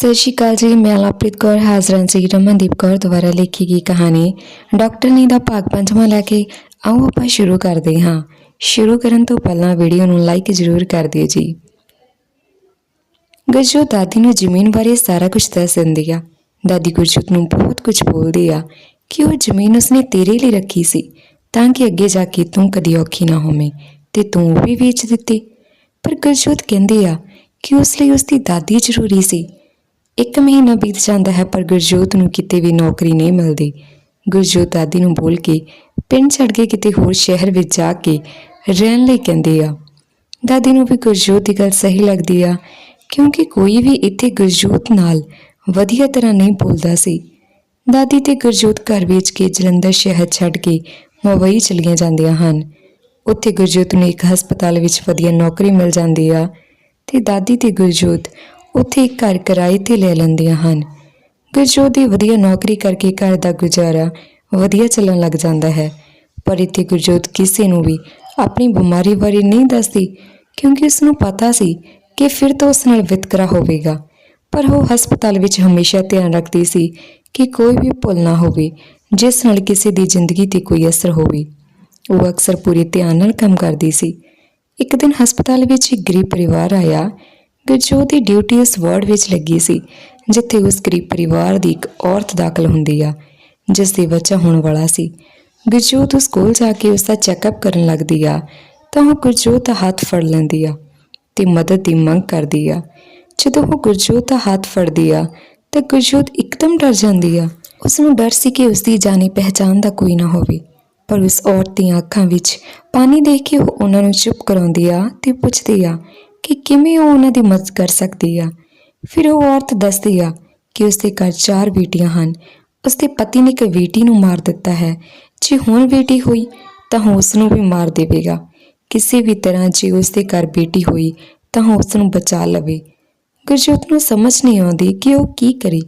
ਸਤਿ ਸ਼੍ਰੀ ਅਕਾਲ ਜੀ, ਮੈਂ ਲਵਪ੍ਰੀਤ ਕੌਰ, ਹਾਜ਼ਰ ਜੀ ਰਮਨਦੀਪ ਕੌਰ ਦੁਆਰਾ ਲਿਖੀ ਗਈ ਕਹਾਣੀ। ਡਾਕਟਰ ਨੀ ਦਾ ਭਾਗ ਪੰਜਵਾਂ ਲੈ ਕੇ ਆਓ ਆਪਾਂ ਸ਼ੁਰੂ ਕਰਦੇ ਹਾਂ। ਸ਼ੁਰੂ ਕਰਨ ਤੋਂ ਪਹਿਲਾਂ ਵੀਡੀਓ ਨੂੰ ਲਾਈਕ ਜ਼ਰੂਰ ਕਰ ਦਿਓ ਜੀ। ਗੱਜੋ ਦਾਦੀ ਨੂੰ ਜ਼ਮੀਨ ਬਾਰੇ ਸਾਰਾ ਕੁਝ ਦੱਸ ਦਿੰਦੀ ਆ। ਦਾਦੀ ਗੁਰਜੋਤ ਨੂੰ ਬਹੁਤ ਕੁਝ ਬੋਲਦੀ ਆ ਕਿ ਉਹ ਜ਼ਮੀਨ ਉਸਨੇ ਤੇਰੇ ਲਈ ਰੱਖੀ ਸੀ, ਤਾਂ ਕਿ ਅੱਗੇ ਜਾ ਕੇ ਤੂੰ ਕਦੀ ਔਖੀ ਨਾ ਹੋਵੇਂ ਤੇ ਤੂੰ ਉਹ ਵੀ ਵੇਚ ਦਿੱਤੀ। ਪਰ ਗੁਰਜੋਤ ਕਹਿੰਦੀ ਆ ਕਿ ਉਸ ਲਈ ਉਸਦੀ ਦਾਦੀ ਜ਼ਰੂਰੀ ਸੀ ਇੱਕ ਮਹੀਨਾ ਬੀਤ ਜਾਂਦਾ ਹੈ, ਪਰ ਗੁਰਜੋਤ ਨੂੰ ਕਿਤੇ ਵੀ ਨੌਕਰੀ ਨਹੀਂ ਮਿਲਦੀ। ਗੁਰਜੋਤ ਦਾਦੀ ਨੂੰ ਬੋਲ ਕੇ, ਪਿੰਡ ਛੱਡ ਕੇ ਕਿਤੇ ਹੋਰ ਸ਼ਹਿਰ ਵਿੱਚ ਜਾ ਕੇ ਰਹਿਣ ਲਈ ਕਹਿੰਦੀ ਆ। ਦਾਦੀ ਨੂੰ ਵੀ ਗੁਰਜੋਤ ਦੀ ਗੱਲ ਸਹੀ ਲੱਗਦੀ ਆ, ਕਿਉਂਕਿ ਕੋਈ ਵੀ ਇੱਥੇ ਗੁਰਜੋਤ ਨਾਲ ਵਧੀਆ ਤਰ੍ਹਾਂ ਨਹੀਂ ਬੋਲਦਾ ਸੀ। ਦਾਦੀ ਤੇ ਗੁਰਜੋਤ ਘਰ ਵੇਚ ਕੇ ਜਲੰਧਰ ਸ਼ਹਿਰ ਛੱਡ ਕੇ ਮੁੰਬਈ ਚਲੀਆਂ ਜਾਂਦੀਆਂ ਹਨ। ਉੱਥੇ ਗੁਰਜੋਤ ਨੂੰ ਇੱਕ ਹਸਪਤਾਲ ਵਿੱਚ ਵਧੀਆ ਨੌਕਰੀ ਮਿਲ ਜਾਂਦੀ ਆ ਤੇ ਦਾਦੀ ਤੇ ਗੁਰਜੋਤ ਉੱਥੇ ਇੱਕ ਘਰ ਕਿਰਾਏ ਤੇ ਲੈ ਲੈਂਦੀਆਂ ਹਨ। ਗੁਰਜੋਤ ਦੀ ਵਧੀਆ ਨੌਕਰੀ ਕਰਕੇ ਘਰ ਦਾ ਗੁਜ਼ਾਰਾ ਵਧੀਆ ਚੱਲਣ ਲੱਗ ਜਾਂਦਾ ਹੈ। ਪਰ ਇੱਥੇ ਗੁਰਜੋਤ ਕਿਸੇ ਨੂੰ ਵੀ ਆਪਣੀ ਬਿਮਾਰੀ ਬਾਰੇ ਨਹੀਂ ਦੱਸਦੀ, ਕਿਉਂਕਿ ਉਸ ਨੂੰ ਪਤਾ ਸੀ ਕਿ ਫਿਰ ਤੋਂ ਉਸ ਨਾਲ ਵਿਤਕਰਾ ਹੋਵੇਗਾ। ਪਰ ਉਹ ਹਸਪਤਾਲ ਵਿੱਚ ਹਮੇਸ਼ਾ ਧਿਆਨ ਰੱਖਦੀ ਸੀ ਕਿ ਕੋਈ ਵੀ ਭੁੱਲ ਨਾ ਹੋਵੇ, ਜਿਸ ਨਾਲ ਕਿਸੇ ਦੀ ਜ਼ਿੰਦਗੀ ਤੇ ਕੋਈ ਅਸਰ ਹੋਵੇ। ਉਹ ਅਕਸਰ ਪੂਰੇ ਧਿਆਨ ਨਾਲ ਕੰਮ ਕਰਦੀ ਸੀ। ਇੱਕ ਦਿਨ ਹਸਪਤਾਲ ਵਿੱਚ ਇੱਕ ਗਰੀਬ ਪਰਿਵਾਰ ਆਇਆ ਗੁਰਜੋਤ ਦੀ ਡਿਊਟੀ ਉਸ ਵਾਰਡ ਵਿੱਚ ਲੱਗੀ ਸੀ, ਜਿੱਥੇ ਉਸ ਗਰੀਬ ਪਰਿਵਾਰ ਦੀ ਇੱਕ ਔਰਤ ਦਾਖਲ ਹੁੰਦੀ ਆ, ਜਿਸ ਦੇ ਬੱਚਾ ਹੋਣ ਵਾਲਾ ਸੀ। ਗੁਰਜੋਤ ਉਸ ਕੋਲ ਜਾ ਕੇ ਉਸ ਦਾ ਚੈੱਕਅਪ ਕਰਨ ਲੱਗਦੀ ਆ, ਤਾਂ ਉਹ ਗੁਰਜੋਤ ਦਾ ਹੱਥ ਫੜ ਲੈਂਦੀ ਆ ਤੇ ਮਦਦ ਦੀ ਮੰਗ ਕਰਦੀ ਆ। ਜਦੋਂ ਉਹ ਗੁਰਜੋਤ ਦਾ ਹੱਥ ਫੜਦੀ ਆ, ਤਾਂ ਗੁਰਜੋਤ ਇੱਕਦਮ ਡਰ ਜਾਂਦੀ ਆ। ਉਸ ਨੂੰ ਡਰ ਸੀ ਕਿ ਉਸ ਦੀ ਜਾਣੀ ਪਹਿਚਾਨ ਦਾ ਕੋਈ ਨਾ ਹੋਵੇ, ਪਰ ਉਸ ਔਰਤ ਦੀਆਂ ਅੱਖਾਂ ਵਿੱਚ ਪਾਣੀ ਦੇਖ ਕੇ ਉਹ ਉਹਨਾਂ ਨੂੰ ਚੁੱਪ ਕਰਾਉਂਦੀ ਆ ਤੇ ਪੁੱਛਦੀ ਆ ਕਿ ਕਿਵੇਂ ਉਹ ਉਹਨਾਂ ਦੀ ਮਦਦ ਕਰ ਸਕਦੀ ਆ? ਫਿਰ ਉਹ ਔਰਤ ਦੱਸਦੀ ਆ ਕਿ ਉਸਦੇ ਘਰ ਚਾਰ ਬੇਟੀਆਂ ਹਨ। ਉਸਦੇ ਪਤੀ ਨੇ ਇੱਕ ਬੇਟੀ ਨੂੰ ਮਾਰ ਦਿੱਤਾ ਹੈ। ਜੇ ਹੁਣ ਬੇਟੀ ਹੋਈ, ਤਾਂ ਉਹ ਉਸ ਨੂੰ ਵੀ ਮਾਰ ਦੇਵੇਗਾ। ਕਿਸੇ ਵੀ ਤਰ੍ਹਾਂ ਜੇ ਉਸਦੇ ਘਰ ਬੇਟੀ ਹੋਈ, ਤਾਂ ਉਹ ਉਸ ਨੂੰ ਬਚਾ ਲਵੇ। ਗੁਰਜੋਤ ਨੂੰ ਸਮਝ ਨਹੀਂ ਆਉਂਦੀ ਕਿ ਉਹ ਕੀ ਕਰੇ।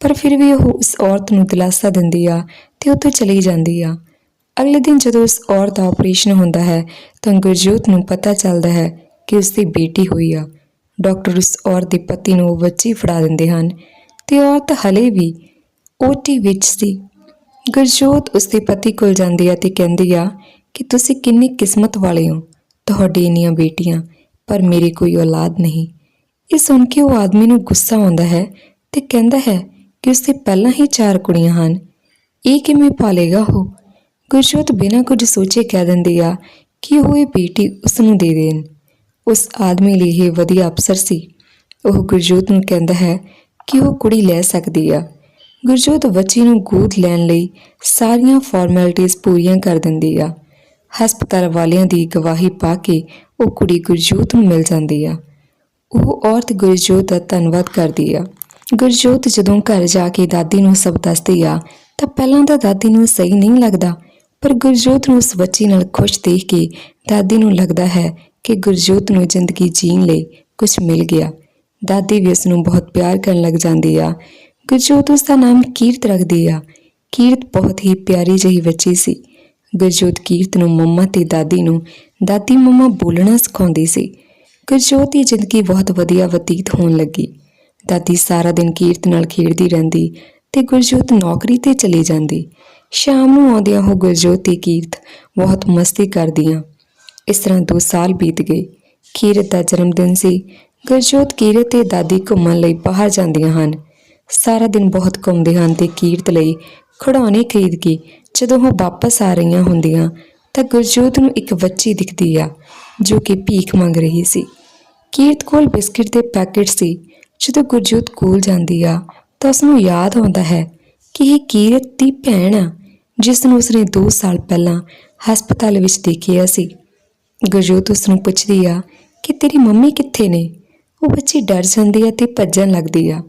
ਪਰ ਫਿਰ ਵੀ ਉਹ ਉਸ ਔਰਤ ਨੂੰ ਦਿਲਾਸਾ ਦਿੰਦੀ ਆ ਤੇ ਉੱਥੋਂ ਚਲੀ ਜਾਂਦੀ ਆ। ਅਗਲੇ ਦਿਨ ਜਦੋਂ ਉਸ ਔਰਤ ਦਾ ਆਪਰੇਸ਼ਨ ਹੁੰਦਾ ਹੈ, ਤਾਂ ਗੁਰਜੋਤ ਨੂੰ ਪਤਾ ਚੱਲਦਾ ਹੈ ਕਿ ਉਸ ਦੀ ਬੇਟੀ ਹੋਈ ਆ। ਡਾਕਟਰ ਉਸ ਔਰਤ ਦੇ ਪਤੀ ਨੂੰ ਉਹ ਬੱਚੀ ਫੜਾ ਦਿੰਦੇ ਹਨ ਤੇ ਔਰਤ ਹਲੇ ਵੀ ਓਟੀ ਵਿੱਚ ਸੀ। ਗੁਰਜੋਤ ਉਸ ਦੇ ਪਤੀ ਕੋਲ ਜਾਂਦੀ ਆ ਤੇ ਕਹਿੰਦੀ ਆ ਕਿ ਤੁਸੀਂ ਕਿੰਨੀ ਕਿਸਮਤ ਵਾਲੇ ਹੋ, ਤੁਹਾਡੀ ਇੰਨੀਆਂ ਬੇਟੀਆਂ, ਪਰ ਮੇਰੀ ਕੋਈ ਔਲਾਦ ਨਹੀਂ। ਇਹ ਸੁਣ ਕੇ ਉਹ ਆਦਮੀ ਨੂੰ ਗੁੱਸਾ ਆਉਂਦਾ ਹੈ ਤੇ ਕਹਿੰਦਾ ਹੈ ਕਿ ਉਸ ਦੇ ਪਹਿਲਾਂ ਹੀ ਚਾਰ ਕੁੜੀਆਂ ਹਨ। ਇਹ ਕਿਵੇਂ ਪਾਲੇਗਾ ਉਹ? ਗੁਰਜੋਤ ਬਿਨਾਂ ਕੁਝ ਸੋਚੇ ਕਹਿ ਦਿੰਦੀ ਆ ਕਿ ਉਹ ਇਹ ਬੇਟੀ ਉਸ ਨੂੰ ਦੇ ਦੇਣ। ਉਸ ਆਦਮੀ ਲਈ ਇਹ ਵਧੀਆ ਅਫਸਰ ਸੀ। ਉਹ ਗੁਰਜੋਤ ਨੂੰ ਕਹਿੰਦਾ ਹੈ ਕਿ ਉਹ ਕੁੜੀ ਲੈ ਸਕਦੀ ਆ। ਗੁਰਜੋਤ ਬੱਚੀ ਨੂੰ ਗੋਦ ਲੈਣ ਲਈ ਸਾਰੀਆਂ ਫਾਰਮੈਲਿਟੀਆਂ ਪੂਰੀਆਂ ਕਰ ਦਿੰਦੀ ਆ। ਹਸਪਤਾਲ ਵਾਲਿਆਂ ਦੀ ਗਵਾਹੀ ਪਾ ਕੇ ਉਹ ਕੁੜੀ ਗੁਰਜੋਤ ਨੂੰ ਮਿਲ ਜਾਂਦੀ ਆ। ਉਹ ਔਰਤ ਗੁਰਜੋਤ ਦਾ ਧੰਨਵਾਦ ਕਰਦੀ ਆ। ਗੁਰਜੋਤ ਜਦੋਂ ਘਰ ਜਾ ਕੇ ਦਾਦੀ ਨੂੰ ਸਭ ਦੱਸਦੀ ਆ, ਤਾਂ ਪਹਿਲਾਂ ਤਾਂ ਦਾਦੀ ਨੂੰ ਸਹੀ ਨਹੀਂ ਲੱਗਦਾ, ਪਰ ਗੁਰਜੋਤ ਨੂੰ ਉਸ ਬੱਚੀ ਨਾਲ ਖੁਸ਼ ਦੇਖ ਕੇ ਦਾਦੀ ਨੂੰ ਲੱਗਦਾ ਹੈ ਕਿ ਗੁਰਜੋਤ ਨੂੰ ਜ਼ਿੰਦਗੀ ਜੀਣ ਲਈ ਕੁਝ ਮਿਲ ਗਿਆ। ਦਾਦੀ ਵੀ ਉਸ ਨੂੰ ਬਹੁਤ ਪਿਆਰ ਕਰਨ ਲੱਗ ਜਾਂਦੀ ਆ। ਗੁਰਜੋਤ ਉਸ ਦਾ ਨਾਮ ਕੀਰਤ ਰੱਖਦੀ ਆ। ਕੀਰਤ ਬਹੁਤ ਹੀ ਪਿਆਰੀ ਜਿਹੀ ਬੱਚੀ ਸੀ। ਗੁਰਜੋਤ ਕੀਰਤ ਨੂੰ ਮੰਮਾ ਤੇ ਦਾਦੀ ਨੂੰ ਦਾਦੀ ਮੰਮਾ ਬੋਲਣਾ ਸਿਖਾਉਂਦੀ ਸੀ। ਗੁਰਜੋਤ ਦੀ ਜ਼ਿੰਦਗੀ ਬਹੁਤ ਵਧੀਆ ਬਤੀਤ ਹੋਣ ਲੱਗੀ। ਦਾਦੀ ਸਾਰਾ ਦਿਨ ਕੀਰਤ ਨਾਲ ਖੇਡਦੀ ਰਹਿੰਦੀ ਤੇ ਗੁਰਜੋਤ ਨੌਕਰੀ ਤੇ ਚਲੀ ਜਾਂਦੀ। ਸ਼ਾਮ ਨੂੰ ਆਉਂਦਿਆਂ ਉਹ ਗੁਰਜੋਤ ਤੇ ਕੀਰਤ ਬਹੁਤ ਮਸਤੀ ਕਰਦੀਆਂ ਇਸ ਤਰ੍ਹਾਂ 2 ਸਾਲ ਬੀਤ ਗਏ। ਕੀਰਤ ਦਾ ਜਨਮ ਦਿਨ ਸੀ। ਗੁਰਜੋਤ ਕੀਰਤ ਤੇ ਦਾਦੀ ਘੁੰਮਣ ਲਈ ਬਾਹਰ ਜਾਂਦੀਆਂ ਹਨ। ਸਾਰਾ ਦਿਨ ਬਹੁਤ ਘੁੰਮਦੇ ਹਨ ਤੇ ਕੀਰਤ ਲਈ ਖਿਡੌਣੇ ਖਰੀਦ ਕੇ ਜਦੋਂ ਉਹ ਵਾਪਸ ਆ ਰਹੀਆਂ ਹੁੰਦੀਆਂ ਤਾਂ ਗੁਰਜੋਤ ਨੂੰ ਇੱਕ ਬੱਚੀ ਦਿਖਦੀ ਆ, ਜੋ ਕਿ ਭੀਖ ਮੰਗ ਰਹੀ ਸੀ। ਕੀਰਤ ਕੋਲ ਬਿਸਕਿਟ ਦੇ ਪੈਕੇਟ ਸੀ। ਜਦੋਂ ਗੁਰਜੋਤ ਕੋਲ ਜਾਂਦੀ ਆ ਤਾਂ ਉਸ ਨੂੰ ਯਾਦ ਆਉਂਦਾ ਹੈ ਕਿ ਇਹ ਕੀਰਤ ਦੀ ਭੈਣ ਆ ਜਿਸ ਨੂੰ ਉਸਨੇ 2 ਸਾਲ ਪਹਿਲਾਂ ਹਸਪਤਾਲ ਵਿੱਚ ਦੇਖਿਆ ਸੀ। ਗੁਰਜੋਤ ਉਸ ਨੂੰ ਪੁੱਛਦੀ ਆ ਕਿ ਤੇਰੀ ਮੰਮੀ ਕਿੱਥੇ ਨੇ? ਉਹ ਬੱਚੀ ਡਰ ਜਾਂਦੀ ਆ ਤੇ ਭੱਜਣ ਲੱਗਦੀ ਆ।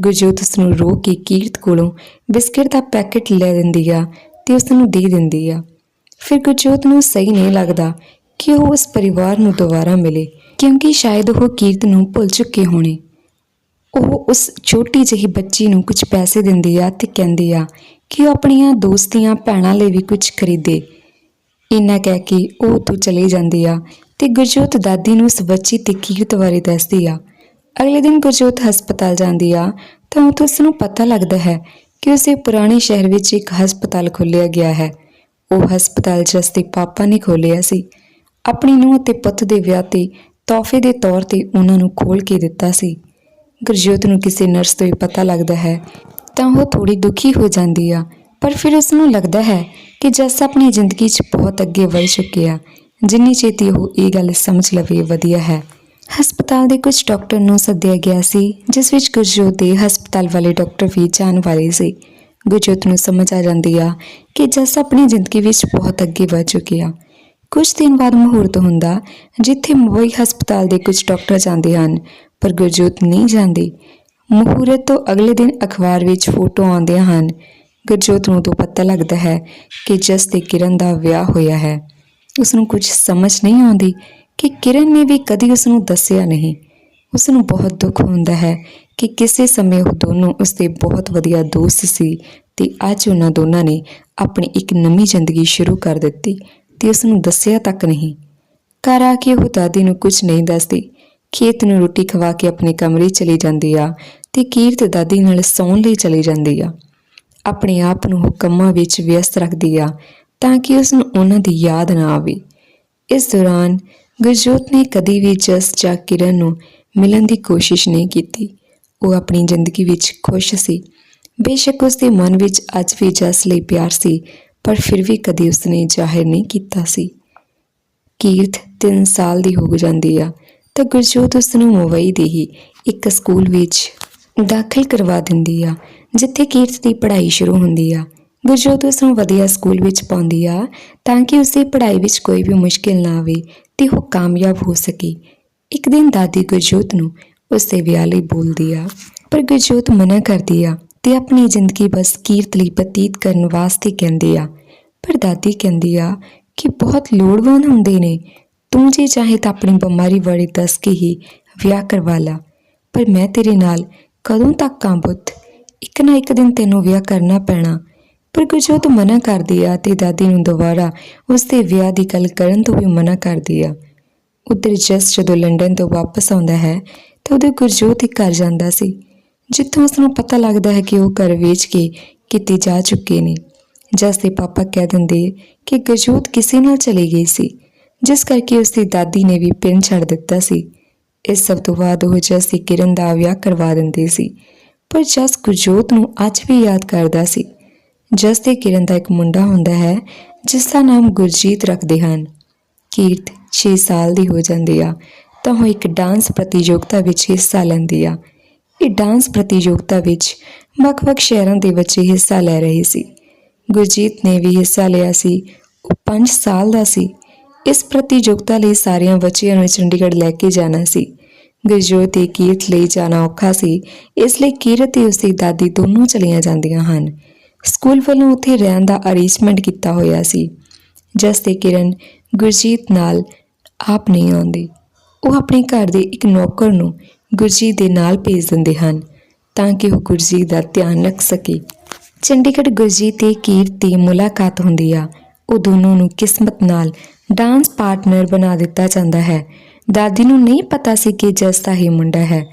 ਗੁਰਜੋਤ ਉਸ ਨੂੰ ਰੋਕ ਕੇ ਕੀਰਤ ਕੋਲੋਂ ਬਿਸਕਿਟ ਦਾ ਪੈਕੇਟ ਲੈ ਦਿੰਦੀ ਆ ਤੇ ਉਸ ਨੂੰ ਦੇ ਦਿੰਦੀ ਆ। ਫਿਰ ਗੁਰਜੋਤ ਨੂੰ ਸਹੀ ਨਹੀਂ ਲੱਗਦਾ ਕਿ ਉਹ ਉਸ ਪਰਿਵਾਰ ਨੂੰ ਦੁਬਾਰਾ ਮਿਲੇ, ਕਿਉਂਕਿ ਸ਼ਾਇਦ ਉਹ ਕੀਰਤ ਨੂੰ ਭੁੱਲ ਚੁੱਕੇ ਹੋਣੇ। ਉਹ ਉਸ ਛੋਟੀ ਜਿਹੀ ਬੱਚੀ ਨੂੰ ਕੁਝ ਪੈਸੇ ਦਿੰਦੀ ਆ ਤੇ ਕਹਿੰਦੀ ਆ ਕਿ ਉਹ ਆਪਣੀਆਂ ਦੋਸਤੀਆਂ, ਭੈਣਾਂ ਲਈ ਵੀ ਕੁਝ ਖਰੀਦੇ। ਇੰਨਾ ਕਹਿ ਕੇ ਉਹ ਉੱਥੋਂ ਚਲੀ ਜਾਂਦੀ ਆ ਤੇ ਗੁਰਜੋਤ ਦਾਦੀ ਨੂੰ ਉਸ ਬੱਚੀ ਤੇ ਕੀਰਤ ਬਾਰੇ ਦੱਸਦੀ ਆ। ਅਗਲੇ ਦਿਨ ਗੁਰਜੋਤ ਹਸਪਤਾਲ ਜਾਂਦੀ ਆ ਤਾਂ ਉੱਥੇ ਉਸ ਨੂੰ ਪਤਾ ਲੱਗਦਾ ਹੈ ਕਿ ਉਸੇ ਪੁਰਾਣੇ ਸ਼ਹਿਰ ਵਿੱਚ ਇੱਕ ਹਸਪਤਾਲ ਖੋਲ੍ਹਿਆ ਗਿਆ ਹੈ। ਉਹ ਹਸਪਤਾਲ ਜਸ ਦੇ ਪਾਪਾ ਨੇ ਖੋਲ੍ਹਿਆ ਸੀ। ਆਪਣੀ ਨੂੰਹ ਤੇ ਪੁੱਤ ਦੇ ਵਿਆਹ ਤੇ ਤੋਹਫੇ ਦੇ ਤੌਰ ਤੇ ਉਹਨਾਂ ਨੂੰ ਖੋਲ੍ਹ ਕੇ ਦਿੱਤਾ ਸੀ। ਗੁਰਜੋਤ ਨੂੰ ਕਿਸੇ ਨਰਸ ਤੋਂ ਹੀ ਪਤਾ ਲੱਗਦਾ ਹੈ ਤਾਂ ਉਹ ਥੋੜੀ ਦੁਖੀ ਹੋ ਜਾਂਦੀ ਆ ਪਰ ਫਿਰ ਉਸ ਨੂੰ ਲੱਗਦਾ ਹੈ ਕਿ ਜੱਸ ਆਪਣੀ ਜ਼ਿੰਦਗੀ 'ਚ ਬਹੁਤ ਅੱਗੇ ਵਧ ਚੁੱਕਿਆ ਜਿੰਨੀ ਛੇਤੀ ਉਹ ਇਹ ਗੱਲ ਸਮਝ ਲਵੇ, ਵਧੀਆ ਹੈ। ਹਸਪਤਾਲ ਦੇ ਕੁਝ ਡਾਕਟਰ ਨੂੰ ਸੱਦਿਆ ਗਿਆ ਸੀ, ਜਿਸ ਵਿੱਚ ਗੁਰਜੋਤ ਦੇ ਹਸਪਤਾਲ ਵਾਲੇ ਡਾਕਟਰ ਵੀ ਜਾਣ ਵਾਲੇ ਸੀ। ਗੁਰਜੋਤ ਨੂੰ ਸਮਝ ਆ ਜਾਂਦੀ ਆ ਕਿ ਜੱਸ ਆਪਣੀ ਜ਼ਿੰਦਗੀ ਵਿੱਚ ਬਹੁਤ ਅੱਗੇ ਵਧ ਚੁੱਕਿਆ ਕੁਝ ਦਿਨ ਬਾਅਦ ਮਹੂਰਤ ਹੁੰਦਾ, ਜਿੱਥੇ ਮੁੰਬਈ ਹਸਪਤਾਲ ਦੇ ਕੁਝ ਡਾਕਟਰ ਜਾਂਦੇ ਹਨ, ਪਰ ਗੁਰਜੋਤ ਨਹੀਂ ਜਾਂਦੀ। ਮਹੂਰਤ ਤੋਂ ਅਗਲੇ ਦਿਨ ਅਖਬਾਰ ਵਿੱਚ ਫੋਟੋ ਆਉਂਦੀਆਂ ਹਨ। ਗੁਰਜੋਤ ਨੂੰ ਤੋਂ ਪਤਾ ਲੱਗਦਾ ਹੈ ਕਿ ਜਸ ਤੇ ਕਿਰਨ ਦਾ ਵਿਆਹ ਹੋਇਆ ਹੈ। ਉਸ ਨੂੰ ਕੁਝ ਸਮਝ ਨਹੀਂ ਆਉਂਦੀ ਕਿ ਕਿਰਨ ਨੇ ਵੀ ਕਦੀ ਉਸ ਨੂੰ ਦੱਸਿਆ ਨਹੀਂ। ਉਸ ਨੂੰ ਬਹੁਤ ਦੁੱਖ ਹੁੰਦਾ ਹੈ ਕਿ ਕਿਸੇ ਸਮੇਂ ਉਹ ਦੋਨੋਂ ਉਸਦੇ ਬਹੁਤ ਵਧੀਆ ਦੋਸਤ ਸੀ ਤੇ ਅੱਜ ਉਹਨਾਂ ਦੋਨਾਂ ਨੇ ਆਪਣੀ ਇੱਕ ਨਵੀਂ ਜ਼ਿੰਦਗੀ ਸ਼ੁਰੂ ਕਰ ਦਿੱਤੀ ਤੇ ਉਸ ਨੂੰ ਦੱਸਿਆ ਤੱਕ ਨਹੀਂ। ਘਰ ਆ ਕੇ ਉਹ ਦਾਦੀ ਨੂੰ ਕੁਝ ਨਹੀਂ ਦੱਸਦੀ। ਖੇਤ ਨੂੰ ਰੋਟੀ ਖਵਾ ਕੇ ਆਪਣੇ ਕਮਰੇ ਚਲੀ ਜਾਂਦੀ ਆ ਤੇ ਕੀਰਤ ਦਾਦੀ ਨਾਲ ਸੌਣ ਲਈ ਚਲੀ ਜਾਂਦੀ ਆ। ਆਪਣੇ ਆਪ ਨੂੰ ਹੁਕਮਾਂ ਵਿੱਚ ਵਿਅਸਤ ਰੱਖਦੀ ਆ ਤਾਂ ਕਿ ਉਸ ਨੂੰ ਉਹਨਾਂ ਦੀ ਯਾਦ ਨਾ ਆਵੇ। ਇਸ ਦੌਰਾਨ ਗੁਰਜੋਤ ਨੇ ਕਦੀ ਵੀ ਜਸ ਜਾਂ ਕਿਰਨ ਨੂੰ ਮਿਲਣ ਦੀ ਕੋਸ਼ਿਸ਼ ਨਹੀਂ ਕੀਤੀ। ਉਹ ਆਪਣੀ ਜ਼ਿੰਦਗੀ ਵਿੱਚ ਖੁਸ਼ ਸੀ। ਬੇਸ਼ੱਕ ਉਸ ਦੇ ਮਨ ਵਿੱਚ ਅੱਜ ਵੀ ਜਸ ਲਈ ਪਿਆਰ ਸੀ, ਪਰ ਫਿਰ ਵੀ ਕਦੀ ਉਸਨੇ ਜ਼ਾਹਿਰ ਨਹੀਂ ਕੀਤਾ ਸੀ। ਕੀਰਤ 3 ਸਾਲ ਦੀ ਹੋ ਜਾਂਦੀ ਆ, ਤਾਂ ਗੁਰਜੋਤ ਉਸ ਨੂੰ ਮੁੰਬਈ ਦੇ ਹੀ ਇੱਕ ਸਕੂਲ ਵਿੱਚ ਦਾਖਲ ਕਰਵਾ ਦਿੰਦੀ ਆ। ਜਿੱਥੇ ਕੀਰਤ ਦੀ ਪੜ੍ਹਾਈ ਸ਼ੁਰੂ ਹੁੰਦੀ ਆ। ਗੁਰਜੋਤ ਉਸ ਨੂੰ ਵਧੀਆ ਸਕੂਲ ਵਿੱਚ ਪਾਉਂਦੀ ਆ ਤਾਂ ਕਿ ਉਸ ਦੀ ਪੜ੍ਹਾਈ ਵਿੱਚ ਕੋਈ ਵੀ ਮੁਸ਼ਕਿਲ ਨਾ ਆਵੇ ਤੇ ਉਹ ਕਾਮਯਾਬ ਹੋ ਸਕੇ। ਇੱਕ ਦਿਨ ਦਾਦੀ ਗੁਰਜੋਤ ਨੂੰ ਉਸ ਦੇ ਵਿਆਹ ਲਈ ਬੋਲਦੀ ਆ, ਪਰ ਗੁਰਜੋਤ ਮਨਾ ਕਰਦੀ ਆ ਤੇ ਆਪਣੀ ਜ਼ਿੰਦਗੀ ਬਸ ਕੀਰਤ ਲਈ ਬਤੀਤ ਕਰਨ ਵਾਸਤੇ ਕਹਿੰਦੀ ਆ। ਪਰ ਦਾਦੀ ਕਹਿੰਦੀ ਆ ਕਿ ਬਹੁਤ ਲੋੜਵੰਦ ਹੁੰਦੇ ਨੇ। ਤੂੰ ਜੇ ਚਾਹੇ ਤਾਂ ਆਪਣੀ ਬਿਮਾਰੀ ਬਾਰੇ ਦੱਸ ਕੇ ਹੀ ਵਿਆਹ ਕਰਵਾ ਲਾ, ਪਰ ਮੈਂ ਤੇਰੇ ਨਾਲ ਕਦੋਂ ਤੱਕ ਕਾਂ ਪੁੱਤ? ਇੱਕ ਨਾ ਇੱਕ ਦਿਨ ਤੈਨੂੰ ਵਿਆਹ ਕਰਨਾ ਪੈਣਾ। ਪਰ ਗੁਰਜੋਤ ਮਨਾ ਕਰਦੀ ਆ ਤੇ ਦਾਦੀ ਨੂੰ ਦੁਬਾਰਾ ਉਸ ਦੇ ਵਿਆਹ ਦੀ ਗੱਲ ਕਰਨ ਤੋਂ ਵੀ ਮਨਾ ਕਰਦੀ ਆ। ਉਧਰ ਜਸ ਜਦੋਂ ਲੰਡਨ ਤੋਂ ਵਾਪਸ ਆਉਂਦਾ ਹੈ, ਤਾਂ ਉਹਦੇ ਗੁਰਜੋਤ ਇੱਕ ਘਰ ਜਾਂਦਾ ਸੀ, ਜਿੱਥੋਂ ਉਸ ਨੂੰ ਪਤਾ ਲੱਗਦਾ ਹੈ ਕਿ ਉਹ ਘਰ ਵੇਚ ਕੇ ਕਿਤੇ ਜਾ ਚੁੱਕੇ ਨੇ। ਜਸ ਦੇ ਪਾਪਾ ਕਹਿ ਦਿੰਦੇ ਕਿ ਗੁਰਜੋਤ ਕਿਸੇ ਨਾਲ ਚਲੀ ਗਈ ਸੀ, ਜਿਸ ਕਰਕੇ ਉਸ ਦੀ ਦਾਦੀ ਨੇ ਵੀ ਪਿੰਡ ਛੱਡ ਦਿੱਤਾ ਸੀ। ਇਸ ਸਭ ਤੋਂ ਬਾਅਦ ਉਹ ਜਸ ਦੀ ਕਿਰਨ ਦਾ ਵਿਆਹ ਕਰਵਾ ਦਿੰਦੇ ਸੀ। ਪਰ ਜਸ ਗੁਰਜੋਤ ਨੂੰ ਅੱਜ ਵੀ ਯਾਦ ਕਰਦਾ ਸੀ। ਜਸ ਤੇ ਕਿਰਨ ਦਾ ਇੱਕ ਮੁੰਡਾ ਹੁੰਦਾ ਹੈ, ਜਿਸ ਦਾ ਨਾਮ ਗੁਰਜੀਤ ਰੱਖਦੇ ਹਨ। ਕੀਰਤ 6 ਸਾਲ ਦੀ ਹੋ ਜਾਂਦੀ ਆ, ਤਾਂ ਉਹ ਇੱਕ ਡਾਂਸ ਪ੍ਰਤੀਯੋਗਤਾ ਵਿੱਚ ਹਿੱਸਾ ਲੈਂਦੀ ਆ। ਇਹ ਡਾਂਸ ਪ੍ਰਤੀਯੋਗਤਾ ਵਿੱਚ ਵੱਖ-ਵੱਖ ਸ਼ਹਿਰਾਂ ਦੇ ਬੱਚੇ ਹਿੱਸਾ ਲੈ ਰਹੇ ਸੀ। ਗੁਰਜੀਤ ਨੇ ਵੀ ਹਿੱਸਾ ਲਿਆ ਸੀ। ਉਹ 5 ਸਾਲ ਦਾ ਸੀ। ਇਸ ਪ੍ਰਤੀਯੋਗਤਾ ਲਈ ਸਾਰਿਆਂ ਬੱਚਿਆਂ ਨੂੰ ਚੰਡੀਗੜ੍ਹ ਲੈ ਕੇ ਜਾਣਾ ਸੀ। ਗੁਰਜੋਤ ਤੇ ਕੀਰਤ ਲਈ ਜਾਣਾ ਔਖਾ ਸੀ। ਇਸ ਲਈ ਕੀਰਤ ਤੇ ਉਸਦੀ ਦਾਦੀ ਦੋਨੋਂ ਚਲੀਆਂ ਜਾਂਦੀਆਂ ਹਨ। ਸਕੂਲ ਵੱਲੋਂ ਉੱਥੇ ਰਹਿਣ ਦਾ ਅਰੇਂਜਮੈਂਟ ਕੀਤਾ ਹੋਇਆ ਸੀ। ਜਸ ਤੇ ਕਿਰਨ ਗੁਰਜੀਤ ਨਾਲ ਆਪ ਨਹੀਂ ਆਉਂਦੇ। ਉਹ ਆਪਣੇ ਘਰ ਦੇ ਇੱਕ ਨੌਕਰ ਨੂੰ ਗੁਰਜੀਤ ਦੇ ਨਾਲ ਭੇਜ ਦਿੰਦੇ ਹਨ ਤਾਂ ਕਿ ਉਹ ਗੁਰਜੀਤ ਦਾ ਧਿਆਨ ਰੱਖ ਸਕੇ। ਚੰਡੀਗੜ੍ਹ ਗੁਰਜੀਤ ਤੇ ਕੀਰਤ ਦੀ ਮੁਲਾਕਾਤ ਹੁੰਦੀ ਆ। ਉਹ ਦੋਨੋਂ ਨੂੰ ਕਿਸਮਤ ਨਾਲ ਡਾਂਸ ਪਾਰਟਨਰ ਬਣਾ ਦਿੱਤਾ ਜਾਂਦਾ ਹੈ। ਦਾਦੀ ਨੂੰ ਨਹੀਂ ਪਤਾ ਸੀ ਕਿ ਜਸ ਦਾ ਹੀ ਮੁੰਡਾ ਹੈ।